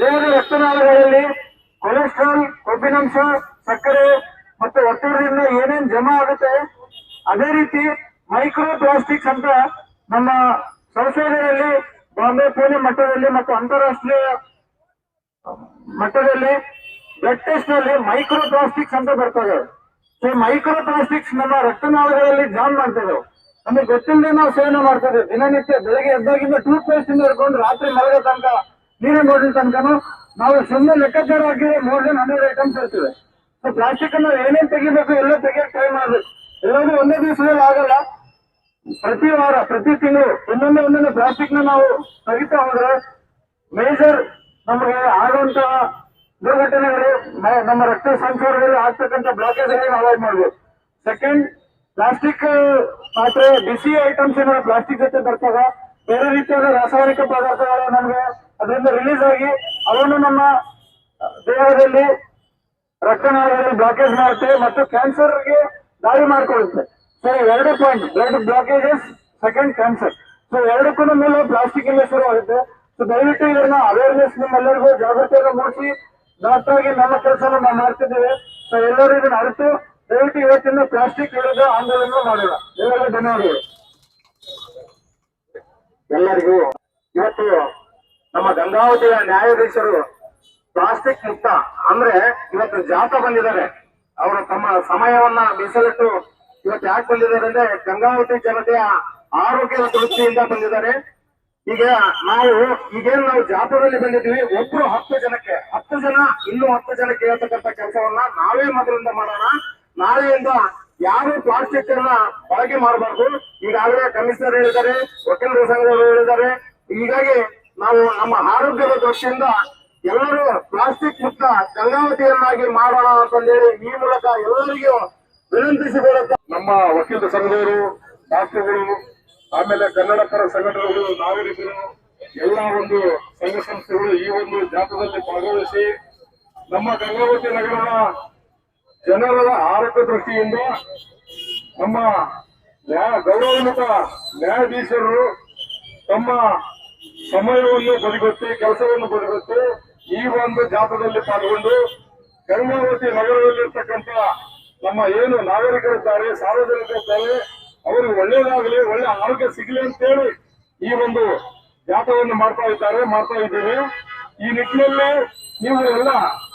ದೇಹದ ರಕ್ತನಾಳಗಳಲ್ಲಿ ಕೊಲೆಸ್ಟ್ರಾಲ್, ಕೊಬ್ಬಿನಾಂಶ, ಸಕ್ಕರೆ ಮತ್ತು ಒತ್ತಡದಿಂದ ಏನೇನ್ ಜಮಾ ಆಗುತ್ತೆ, ಅದೇ ರೀತಿ ಮೈಕ್ರೋ ಪ್ಲಾಸ್ಟಿಕ್ಸ್ ಅಂತ ನಮ್ಮ ಸಂಶೋಧನೆಯಲ್ಲಿ ಬಾಂಬೆ ಪುಣೆ ಮಟ್ಟದಲ್ಲಿ ಮತ್ತು ಅಂತಾರಾಷ್ಟ್ರೀಯ ಮಟ್ಟದಲ್ಲಿ ಬ್ಲಡ್ ಟೆಸ್ಟ್ನಲ್ಲಿ ಮೈಕ್ರೋ ಪ್ಲಾಸ್ಟಿಕ್ಸ್ ಅಂತ ಬರ್ತದೆ. ಸೊ ಮೈಕ್ರೋ ಪ್ಲಾಸ್ಟಿಕ್ಸ್ ನಮ್ಮ ರಕ್ತನಾಳಗಳಲ್ಲಿ ಜಾಮ್ ಮಾಡ್ತದೆ. ನಮಗೆ ಗೊತ್ತಿಲ್ಲದೆ ನಾವು ಸೇವನೆ ಮಾಡ್ತೇವೆ ದಿನನಿತ್ಯ ಬೆಳಗ್ಗೆ ಎದ್ದಾಗಿಂದ ಟೂತ್ ಪೇಸ್ಟ್ ಇಂದ ಹಿಡ್ಕೊಂಡು ರಾತ್ರಿ ಮಲಗೋ ತನಕ ನೀರಿನ ಬಾಟಲ್ ತನಕನು ನಾವು ಸುಮ್ಮನೆ ಲೆಕ್ಕಾಚಾರ ಹಾಕಿ ಮೋರ್ ದನ್ ಹಂಡ್ರೆಡ್ ಐಟಮ್ಸ್ ಇರ್ತದೆ ಸೊ ಪ್ಲಾಸ್ಟಿಕ್ ಅನ್ನು ಏನೇನ್ ತೆಗಿಬೇಕು ಎಲ್ಲ ತೆಗಿಯಕ್ ಟ್ರೈ ಮಾಡ್ಬೇಕು ಎಲ್ಲರೂ ಒಂದೇ ದಿವಸದಲ್ಲಿ ಆಗಲ್ಲ. ಪ್ರತಿ ವಾರ, ಪ್ರತಿ ತಿಂಗಳು ಒಂದೊಂದೇ ಒಂದೊಂದೇ ಪ್ಲಾಸ್ಟಿಕ್ನ ನಾವು ತೆಗಿತಾ ಹೋದ್ರೆ ಮೇಜರ್ ನಮಗೆ ಆಗುವಂತಹ ದುರ್ಘಟನೆಗಳು ನಮ್ಮ ರಕ್ತ ಸಂಚಾರದಲ್ಲಿ ಆಗ್ತಕ್ಕಂಥ ಬ್ಲಾಕೇಜ್ ಅವಾಯ್ಡ್ ಮಾಡಬೇಕು ಸೆಕೆಂಡ್ ಪ್ಲಾಸ್ಟಿಕ್ ಪಾತ್ರೆ, ಬಿಸಿ ಐಟಮ್ಸ್ ಏನಾದ್ರು ಪ್ಲಾಸ್ಟಿಕ್ ಜೊತೆ ಬರ್ತಾಗ, ಬೇರೆ ರೀತಿಯಾದ ರಾಸಾಯನಿಕ ಪದಾರ್ಥಗಳು ನಮಗೆ ಅದರಿಂದ ರಿಲೀಸ್ ಆಗಿ, ಅವನ್ನು ನಮ್ಮ ದೇಹದಲ್ಲಿ, ರಕ್ತನಾಳದಲ್ಲಿ ಬ್ಲಾಕೇಜ್ ಮಾಡುತ್ತೆ ಮತ್ತು ಕ್ಯಾನ್ಸರ್ಗೆ ದಾರಿ ಮಾಡ್ಕೊಳ್ಳುತ್ತೆ ಸೊ ಎರಡು point blood blockages second cancer so ಎರಡಕ್ಕೂ ಮೇಲೆ ಪ್ಲಾಸ್ಟಿಕ್ ಇಂದ ಶುರು ಆಗುತ್ತೆ ಸೊ ದಯವಿಟ್ಟು ಇದನ್ನ ಅವೇರ್ನೆಸ್ ನಿಮ್ಮೆಲ್ಲರಿಗೂ ಜಾಗೃತಿಯನ್ನು ಮೂಡಿಸಿ ಡಾಕ್ಟರ್ ನಮ್ಮ ಕೆಲಸನ ನಾವು ಮಾಡ್ತಿದ್ದೇವೆ. ಸೊ ಎಲ್ಲರೂ ಇದನ್ನ ಅರಿತು, ದಯವಿಟ್ಟು ಇವತ್ತಿನ ಪ್ಲಾಸ್ಟಿಕ್ ವಿರುದ್ಧ ಆಂದೋಲನ ಮಾಡೋಣ. ಎಲ್ಲರಿಗೂ ಧನ್ಯವಾದಗಳು. ಎಲ್ಲರಿಗೂ ಇವತ್ತು ನಮ್ಮ ಗಂಗಾವತಿಯ ನ್ಯಾಯಾಧೀಶರು ಪ್ಲಾಸ್ಟಿಕ್ ಮುಕ್ತ, ಅಂದ್ರೆ ಇವತ್ತು ಜಾತ ಬಂದಿದ್ದಾರೆ. ಅವರು ತಮ್ಮ ಸಮಯವನ್ನ ಮೀಸಲಿಟ್ಟು ಇವತ್ತು ಯಾಕೆ ಬಂದಿದ್ದಾರೆ ಅಂದ್ರೆ ಗಂಗಾವತಿ ಜನತೆಯ ಆರೋಗ್ಯದ ದೃಷ್ಟಿಯಿಂದ ಬಂದಿದ್ದಾರೆ. ಈಗ ನಾವು, ಈಗೇನು ನಾವು ಜಾಥಾದಲ್ಲಿ ಬಂದಿದ್ವಿ ಒಬ್ರು ಹತ್ತು ಜನಕ್ಕೆ, ಹತ್ತು ಜನ, ಇನ್ನೂ ಹತ್ತು ಜನಕ್ಕೆ ಹೇಳ್ತಕ್ಕಂಥ ಕೆಲಸವನ್ನ ನಾವೇ ಮೊದಲಿಂದ ಮಾಡೋಣ. ನಾಳೆಯಿಂದ ಯಾರು ಪ್ಲಾಸ್ಟಿಕ್ ಅನ್ನ ಬಳಕೆ ಮಾಡಬಾರ್ದು. ಈಗಾಗಲೇ ಕಮಿಷನರ್ ಹೇಳಿದ್ದಾರೆ, ವಕೀಲರ ಸಂಘದವರು ಹೇಳಿದ್ದಾರೆ. ಹೀಗಾಗಿ ನಾವು ನಮ್ಮ ಆರೋಗ್ಯದ ದೃಷ್ಟಿಯಿಂದ ಎಲ್ಲರೂ ಪ್ಲಾಸ್ಟಿಕ್ ಮುಕ್ತ ಗಂಗಾವತಿಯನ್ನಾಗಿ ಮಾಡೋಣ ಅಂತಂದೇಳಿ ಈ ಮೂಲಕ ಎಲ್ಲರಿಗೂ ವಿನಂತಿಸಿಕೊಳ್ಳುತ್ತ ನಮ್ಮ ವಕೀಲರ ಸಂಘದವರು, ಡಾಕ್ಟರ್ಗಳು ಆಮೇಲೆ ಕನ್ನಡ ಪರ ಸಂಘಟನೆಗಳು ನಾಗರಿಕರು ಎಲ್ಲ ಒಂದು ಸಂಘ ಸಂಸ್ಥೆಗಳು ಈ ಒಂದು ಜಾಥಾದಲ್ಲಿ ಭಾಗವಹಿಸಿ ನಮ್ಮ ಗಂಗಾವತಿ ನಗರದ ಜನರ ಆರೋಗ್ಯ ದೃಷ್ಟಿಯಿಂದ ನಮ್ಮ ಗೌರವಾನ್ವಿತ ನ್ಯಾಯಾಧೀಶರು ತಮ್ಮ ಸಮಯವನ್ನು ಬದಿಗೊತ್ತಿ, ಕೆಲಸವನ್ನು ಬದಿಗೊತ್ತಿ ಈ ಒಂದು ಜಾಥಾದಲ್ಲಿ ಪಾಲ್ಗೊಂಡು ಗಂಗಾವತಿ ನಗರದಲ್ಲಿರ್ತಕ್ಕಂಥ ನಮ್ಮ ಏನು ನಾಗರಿಕರಿದ್ದಾರೆ, ಸಾರ್ವಜನಿಕರಿದ್ದಾರೆ ಅವರಿಗೆ ಒಳ್ಳೇದಾಗಲಿ ಒಳ್ಳೆ ಆರೋಗ್ಯ ಸಿಗಲಿ ಅಂತೇಳಿ ಈ ಒಂದು ಜಾಥವನ್ನು ಮಾಡ್ತಾ ಇದ್ದಾರೆ, ಮಾಡ್ತಾ ಇದ್ದೀವಿ. ಈ ನಿಟ್ಟಿನಲ್ಲಿ ನೀವು ಎಲ್ಲ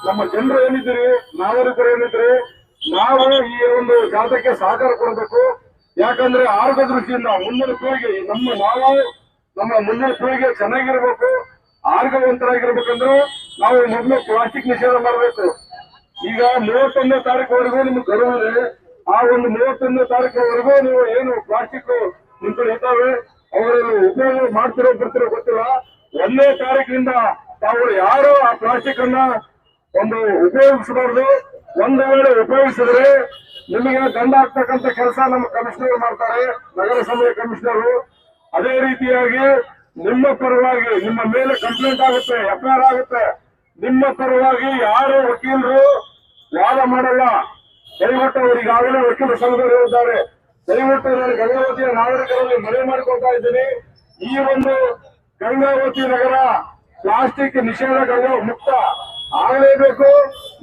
ನಮ್ಮ ಜನರು ಏನಿದ್ದೀರಿ, ನಾಗರಿಕರು ಏನಿದ್ರಿ ನಾವು ಈ ಒಂದು ಜಾತಕ್ಕೆ ಸಹಕಾರ ಕೊಡಬೇಕು. ಯಾಕಂದ್ರೆ ಆರೋಗ್ಯ ದೃಷ್ಟಿಯಿಂದ ಮುಂದಿನ ಪೀಳಿಗೆ, ನಮ್ಮ ನಾವು ನಮ್ಮ ಮುಂದಿನ ಪೀಳಿಗೆ ಚೆನ್ನಾಗಿರ್ಬೇಕು, ಆರೋಗ್ಯವಂತರಾಗಿರ್ಬೇಕಂದ್ರೆ ನಾವು ಮೊದಲು ಪ್ಲಾಸ್ಟಿಕ್ ನಿಷೇಧ ಮಾಡಬೇಕು. ಈಗ ಮೂವತ್ತೊಂದನೇ ತಾರೀಕುವರೆಗೂ ನಿಮ್ಗೆ ಇದೆ. ಆ ಒಂದು ಮೂವತ್ತೊಂದನೇ ತಾರೀಕುವರೆಗೂ ನೀವು ಏನು ಪ್ಲಾಸ್ಟಿಕ್ ನಿಮ್ ಅವರನ್ನು ಇದ್ದಾವೆ ಅವುಗಳನ್ನು ಉಪಯೋಗ ಮಾಡ್ತಿರೋ ಬರ್ತಿರೋ ಗೊತ್ತಿಲ್ಲ. ಒಂದೇ ತಾರೀಕಿನಿಂದ ತಾವು ಯಾರು ಆ ಪ್ಲಾಸ್ಟಿಕ್ ಅನ್ನ ಒಂದು ಉಪಯೋಗಿಸಬಾರ್ದು, ಒಂದು ವೇಳೆ ಉಪಯೋಗಿಸಿದ್ರೆ ನಿಮಗೆ ದಂಡ ಹಾಕ್ತಕ್ಕಂಥ ಕೆಲಸ ನಮ್ಮ ಕಮಿಷನರ್ ಮಾಡ್ತಾರೆ ನಗರಸಭೆ ಕಮಿಷನರ್ ಅದೇ ರೀತಿಯಾಗಿ ನಿಮ್ಮ ಪರವಾಗಿ ನಿಮ್ಮ ಮೇಲೆ ಕಂಪ್ಲೇಂಟ್ ಆಗುತ್ತೆ ಎಫ್ಐಆರ್ ಆಗುತ್ತೆ. ನಿಮ್ಮ ಪರವಾಗಿ ಯಾರು ವಕೀಲರು ವಾದ ಮಾಡಲ್ಲ. ದಯವಿಟ್ಟು ಈಗಾಗಲೇ ವಕೀಲ ಸಂಘದವರು ಇದ್ದಾರೆ ದಯವಿಟ್ಟು ನಾನು ಗಂಗಾವತಿಯ ನಾಗರಿಕರಲ್ಲಿ ಮನವಿ ಮಾಡಿಕೊಳ್ತಾ ಇದ್ದೀನಿ. ಈ ಒಂದು ಗಂಗಾವತಿ ನಗರ ಪ್ಲಾಸ್ಟಿಕ್ ನಿಷೇಧ ಗಂಗಾ ಮುಕ್ತ ಆಗಲೇಬೇಕು.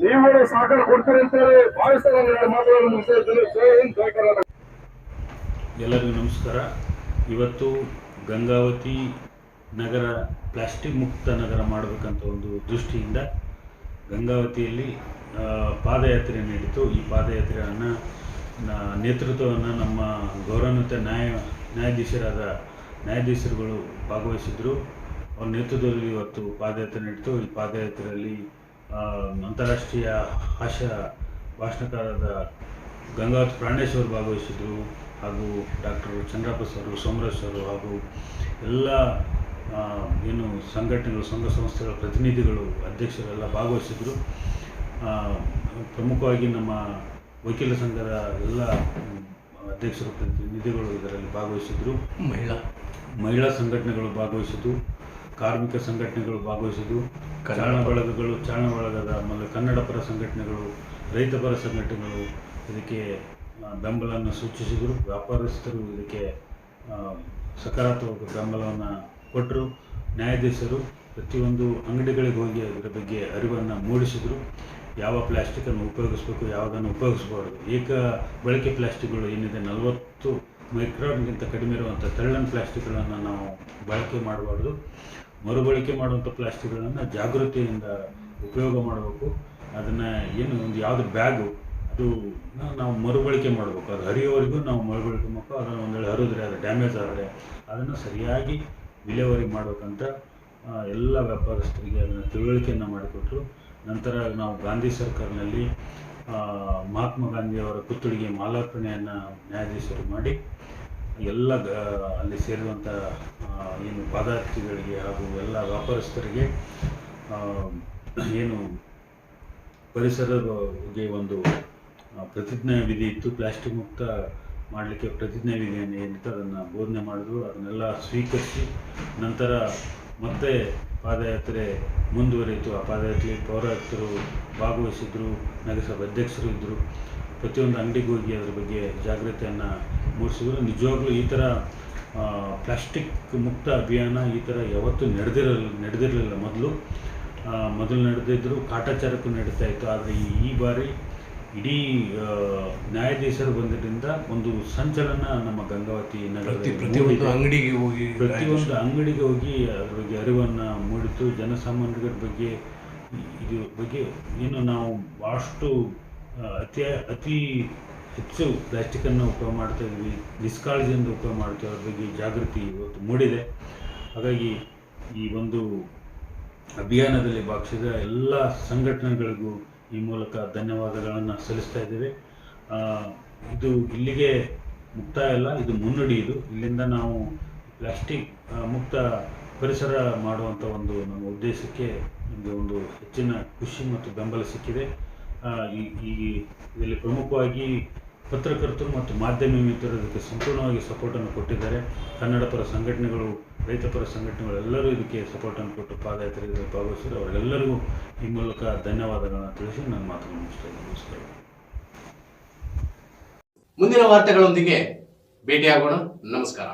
ನೀವುಗಳು ಸಹಕಾರ ಕೊಡ್ತೀರಿ ಅಂತ ಹೇಳಿ ನಾನು ಮಾತುಗಳನ್ನು ಮುಗಿಸ್ತಾ ಜೈ ಹಿಂದ್ ಎಲ್ಲರಿಗೂ ನಮಸ್ಕಾರ. ಇವತ್ತು ಗಂಗಾವತಿ ನಗರ ಪ್ಲಾಸ್ಟಿಕ್ ಮುಕ್ತ ನಗರ ಮಾಡಬೇಕಂತ ಒಂದು ದೃಷ್ಟಿಯಿಂದ ಗಂಗಾವತಿಯಲ್ಲಿ ಪಾದಯಾತ್ರೆ ನಡೀತು. ಈ ಪಾದಯಾತ್ರೆಯನ್ನು ನೇತೃತ್ವವನ್ನು ನಮ್ಮ ಗೌರವಾನ್ವಿತ ನ್ಯಾಯ, ನ್ಯಾಯಾಧೀಶರಾದ ನ್ಯಾಯಾಧೀಶರುಗಳು ಭಾಗವಹಿಸಿದ್ರು. ಅವ್ರ ನೇತೃತ್ವದಲ್ಲಿ ಇವತ್ತು ಪಾದಯಾತ್ರೆ ನಡೀತು. ಈ ಪಾದಯಾತ್ರೆಯಲ್ಲಿ ಅಂತಾರಾಷ್ಟ್ರೀಯ ಹಾಸ್ಯ ಭಾಷಣಕಾರರಾದ ಗಂಗಾವತಿ ಪ್ರಾಣೇಶ್ ಅವರು ಭಾಗವಹಿಸಿದ್ರು. ಹಾಗೂ doctor Chandrappa sir Somaraj sir ಹಾಗೂ ಎಲ್ಲ ಏನು ಸಂಘಟನೆಗಳು ಸಂಘ ಸಂಸ್ಥೆಗಳ ಪ್ರತಿನಿಧಿಗಳು ಅಧ್ಯಕ್ಷರೆಲ್ಲ ಭಾಗವಹಿಸಿದ್ರು. ಪ್ರಮುಖವಾಗಿ ನಮ್ಮ ವಕೀಲ ಸಂಘದ ಎಲ್ಲ ಅಧ್ಯಕ್ಷರ ಪ್ರತಿನಿಧಿಗಳು ಇದರಲ್ಲಿ ಭಾಗವಹಿಸಿದ್ರು. ಮಹಿಳಾ. ಮಹಿಳಾ ಸಂಘಟನೆಗಳು ಭಾಗವಹಿಸಿದ್ದು ಕಾರ್ಮಿಕ ಸಂಘಟನೆಗಳು ಭಾಗವಹಿಸಿದ್ದು ಚಾರಣ ಬಳಗಗಳು ಚಾಣ ಬಳಗದ ಆಮೇಲೆ ಕನ್ನಡ ಪರ ಸಂಘಟನೆಗಳು ರೈತ ಪರ ಸಂಘಟನೆಗಳು ಇದಕ್ಕೆ ಬೆಂಬಲವನ್ನು ಸೂಚಿಸಿದರು. ವ್ಯಾಪಾರಸ್ಥರು ಇದಕ್ಕೆ ಸಕಾರಾತ್ಮಕ ಬೆಂಬಲವನ್ನು ಕೊಟ್ಟರು. ನ್ಯಾಯಾಧೀಶರು ಪ್ರತಿಯೊಂದು ಅಂಗಡಿಗಳಿಗೆ ಹೋಗಿ ಅದರ ಬಗ್ಗೆ ಅರಿವನ್ನು ಮೂಡಿಸಿದರು. ಯಾವ ಪ್ಲಾಸ್ಟಿಕನ್ನು ಉಪಯೋಗಿಸಬೇಕು, ಯಾವುದನ್ನು ಉಪಯೋಗಿಸ್ಬಾರ್ದು? ಏಕ ಬಳಕೆ ಪ್ಲಾಸ್ಟಿಕ್ಗಳು ಏನಿದೆ? ನಲವತ್ತು ಮೈಕ್ರಾನ್ಗಿಂತ ಕಡಿಮೆ ಇರುವಂಥ ತೆಳ್ಳನ ಪ್ಲಾಸ್ಟಿಕ್ಗಳನ್ನು ನಾವು ಬಳಕೆ ಮಾಡಬಾರ್ದು. ಮರುಬಳಕೆ ಮಾಡುವಂಥ ಪ್ಲಾಸ್ಟಿಕ್ಗಳನ್ನು ಜಾಗೃತಿಯಿಂದ ಉಪಯೋಗ ಮಾಡಬೇಕು. ಅದನ್ನು ಏನು ಒಂದು ಯಾವುದು ಬ್ಯಾಗು, ಅದು ನಾವು ಮರುಬಳಕೆ ಮಾಡಬೇಕು. ಅದು ಹರಿಯೋವರೆಗೂ ನಾವು ಮರುಬಳಕೆ ಮಾಡಬೇಕು ಅದನ್ನು ಒಂದು ಹರಿದ್ರೆ ಅದು ಡ್ಯಾಮೇಜ್ ಆದರೆ ಅದನ್ನು ಸರಿಯಾಗಿ ವಿಲೇವಾರಿ ಮಾಡಬೇಕಂತ ಎಲ್ಲ ವ್ಯಾಪಾರಸ್ಥರಿಗೆ ಅದನ್ನು ತಿಳುವಳಿಕೆಯನ್ನು ಮಾಡಿಕೊಟ್ರು. ನಂತರ ನಾವು ಗಾಂಧಿ ಸರ್ಕಲ್ನಲ್ಲಿ ಮಹಾತ್ಮ ಗಾಂಧಿಯವರ ಪುತ್ಥಳಿಗೆ ಮಾಲಾರ್ಪಣೆಯನ್ನು ನ್ಯಾಯಾಧೀಶರು ಮಾಡಿ, ಎಲ್ಲ ಅಲ್ಲಿ ಸೇರಿದಂಥ ಏನು ಪದಾರ್ಥಿಗಳಿಗೆ ಹಾಗೂ ಎಲ್ಲ ವ್ಯಾಪಾರಸ್ಥರಿಗೆ ಏನು ಪರಿಸರದ ಬಗ್ಗೆ ಒಂದು ಪ್ರತಿಜ್ಞಾ ವಿಧಿ ಇತ್ತು. ಪ್ಲಾಸ್ಟಿಕ್ ಮುಕ್ತ ಮಾಡಲಿಕ್ಕೆ ಪ್ರತಿಜ್ಞೆ ವಿಧಿಯನ್ನು ಏನಿತ್ತು ಅದನ್ನು ಬೋಧನೆ ಮಾಡಿದ್ರು. ಅದನ್ನೆಲ್ಲ ಸ್ವೀಕರಿಸಿ ನಂತರ ಮತ್ತೆ ಪಾದಯಾತ್ರೆ ಮುಂದುವರಿಯಿತು. ಆ ಪಾದಯಾತ್ರೆ ಪೌರಾಯುಕ್ತರು ಭಾಗವಹಿಸಿದ್ರು, ನಗರಸಭೆ ಅಧ್ಯಕ್ಷರು ಇದ್ದರು ಪ್ರತಿಯೊಂದು ಅಂಗಡಿಗೆ ಹೋಗಿ ಅದ್ರ ಬಗ್ಗೆ ಜಾಗೃತಿಯನ್ನು ಮೂಡಿಸಿದ್ರು. ನಿಜವಾಗ್ಲೂ ಈ ಥರ ಪ್ಲಾಸ್ಟಿಕ್ ಮುಕ್ತ ಅಭಿಯಾನ ಈ ಥರ ಯಾವತ್ತೂ ನಡೆದಿರಲ್ಲ ನಡೆದಿರಲಿಲ್ಲ ಮೊದಲು. ಮೊದಲು ನಡೆದಿದ್ದರು ಕಾಟಾಚಾರಕ್ಕೂ ನಡೀತಾ ಇತ್ತು. ಆದರೆ ಈ ಬಾರಿ ಇಡೀ ನ್ಯಾಯಾಧೀಶರು ಬಂದಿದ್ದರಿಂದ ಒಂದು ಸಂಚಲನ ನಮ್ಮ ಗಂಗಾವತಿ ನಗರದಲ್ಲಿ ಪ್ರತಿಯೊಂದು ಅಂಗಡಿಗೆ ಹೋಗಿ ಪ್ರತಿಯೊಂದು ಅಂಗಡಿಗೆ ಹೋಗಿ ಅದ್ರ ಬಗ್ಗೆ ಅರಿವನ್ನು ಮೂಡಿತು. ಜನಸಾಮಾನ್ಯರ ಬಗ್ಗೆ ಇದು ಬಗ್ಗೆ ಏನು ನಾವು ಭಾಳಷ್ಟು ಅತಿ ಅತಿ ಹೆಚ್ಚು ಪ್ಲಾಸ್ಟಿಕನ್ನು ಉಪಯೋಗ ಮಾಡ್ತಾ ಇದ್ವಿ. ನಿಷ್ಕಾಳಜಿಯಿಂದ ಉಪಯೋಗ ಮಾಡ್ತೀವಿ ಅದ್ರ ಬಗ್ಗೆ ಜಾಗೃತಿ ಇವತ್ತು ಮೂಡಿದೆ. ಹಾಗಾಗಿ ಈ ಒಂದು ಅಭಿಯಾನದಲ್ಲಿ ಭಾಗಿಸಿದ ಎಲ್ಲ ಸಂಘಟನೆಗಳಿಗೂ ಈ ಮೂಲಕ ಧನ್ಯವಾದಗಳನ್ನು ಸಲ್ಲಿಸ್ತಾ ಇದ್ದೇವೆ. ಇದು ಇಲ್ಲಿಗೆ ಮುಕ್ತಾಯ ಅಲ್ಲ, ಇದು ಮುನ್ನಡಿ ಇದು. ಇಲ್ಲಿಂದ ನಾವು ಪ್ಲಾಸ್ಟಿಕ್ ಮುಕ್ತ ಪರಿಸರ ಮಾಡುವಂಥ ಒಂದು ನಮ್ಮ ಉದ್ದೇಶಕ್ಕೆ ನಮಗೆ ಒಂದು ಹೆಚ್ಚಿನ ಖುಷಿ ಮತ್ತು ಬೆಂಬಲ ಸಿಕ್ಕಿದೆ. ಈ ಈ, ಇದರಲ್ಲಿ ಪ್ರಮುಖವಾಗಿ ಪತ್ರಕರ್ತರು ಮತ್ತು ಮಾಧ್ಯಮ ಮಿತ್ರರು ಇದಕ್ಕೆ ಸಂಪೂರ್ಣವಾಗಿ ಸಪೋರ್ಟನ್ನು ಕೊಟ್ಟಿದ್ದಾರೆ. ಕನ್ನಡ ಪರ ಸಂಘಟನೆಗಳು, ರೈತ ಪರ ಸಂಘಟನೆಗಳು ಎಲ್ಲರೂ ಇದಕ್ಕೆ ಸಪೋರ್ಟನ್ನು ಕೊಟ್ಟು ಪಾದಯಾತ್ರೆಗೆ ಭಾಗವಹಿಸಿದ್ರು. ಅವರಿಗೆಲ್ಲರಿಗೂ ಈ ಮೂಲಕ ಧನ್ಯವಾದಗಳನ್ನು ತಿಳಿಸಿ ನನ್ನ ಮಾತನ್ನು ಮುಗಿಸ್ತಾ ನಮಸ್ಕಾರ. ಮುಂದಿನ ವಾರ್ತೆಗಳೊಂದಿಗೆ ಭೇಟಿಯಾಗೋಣ. ನಮಸ್ಕಾರ.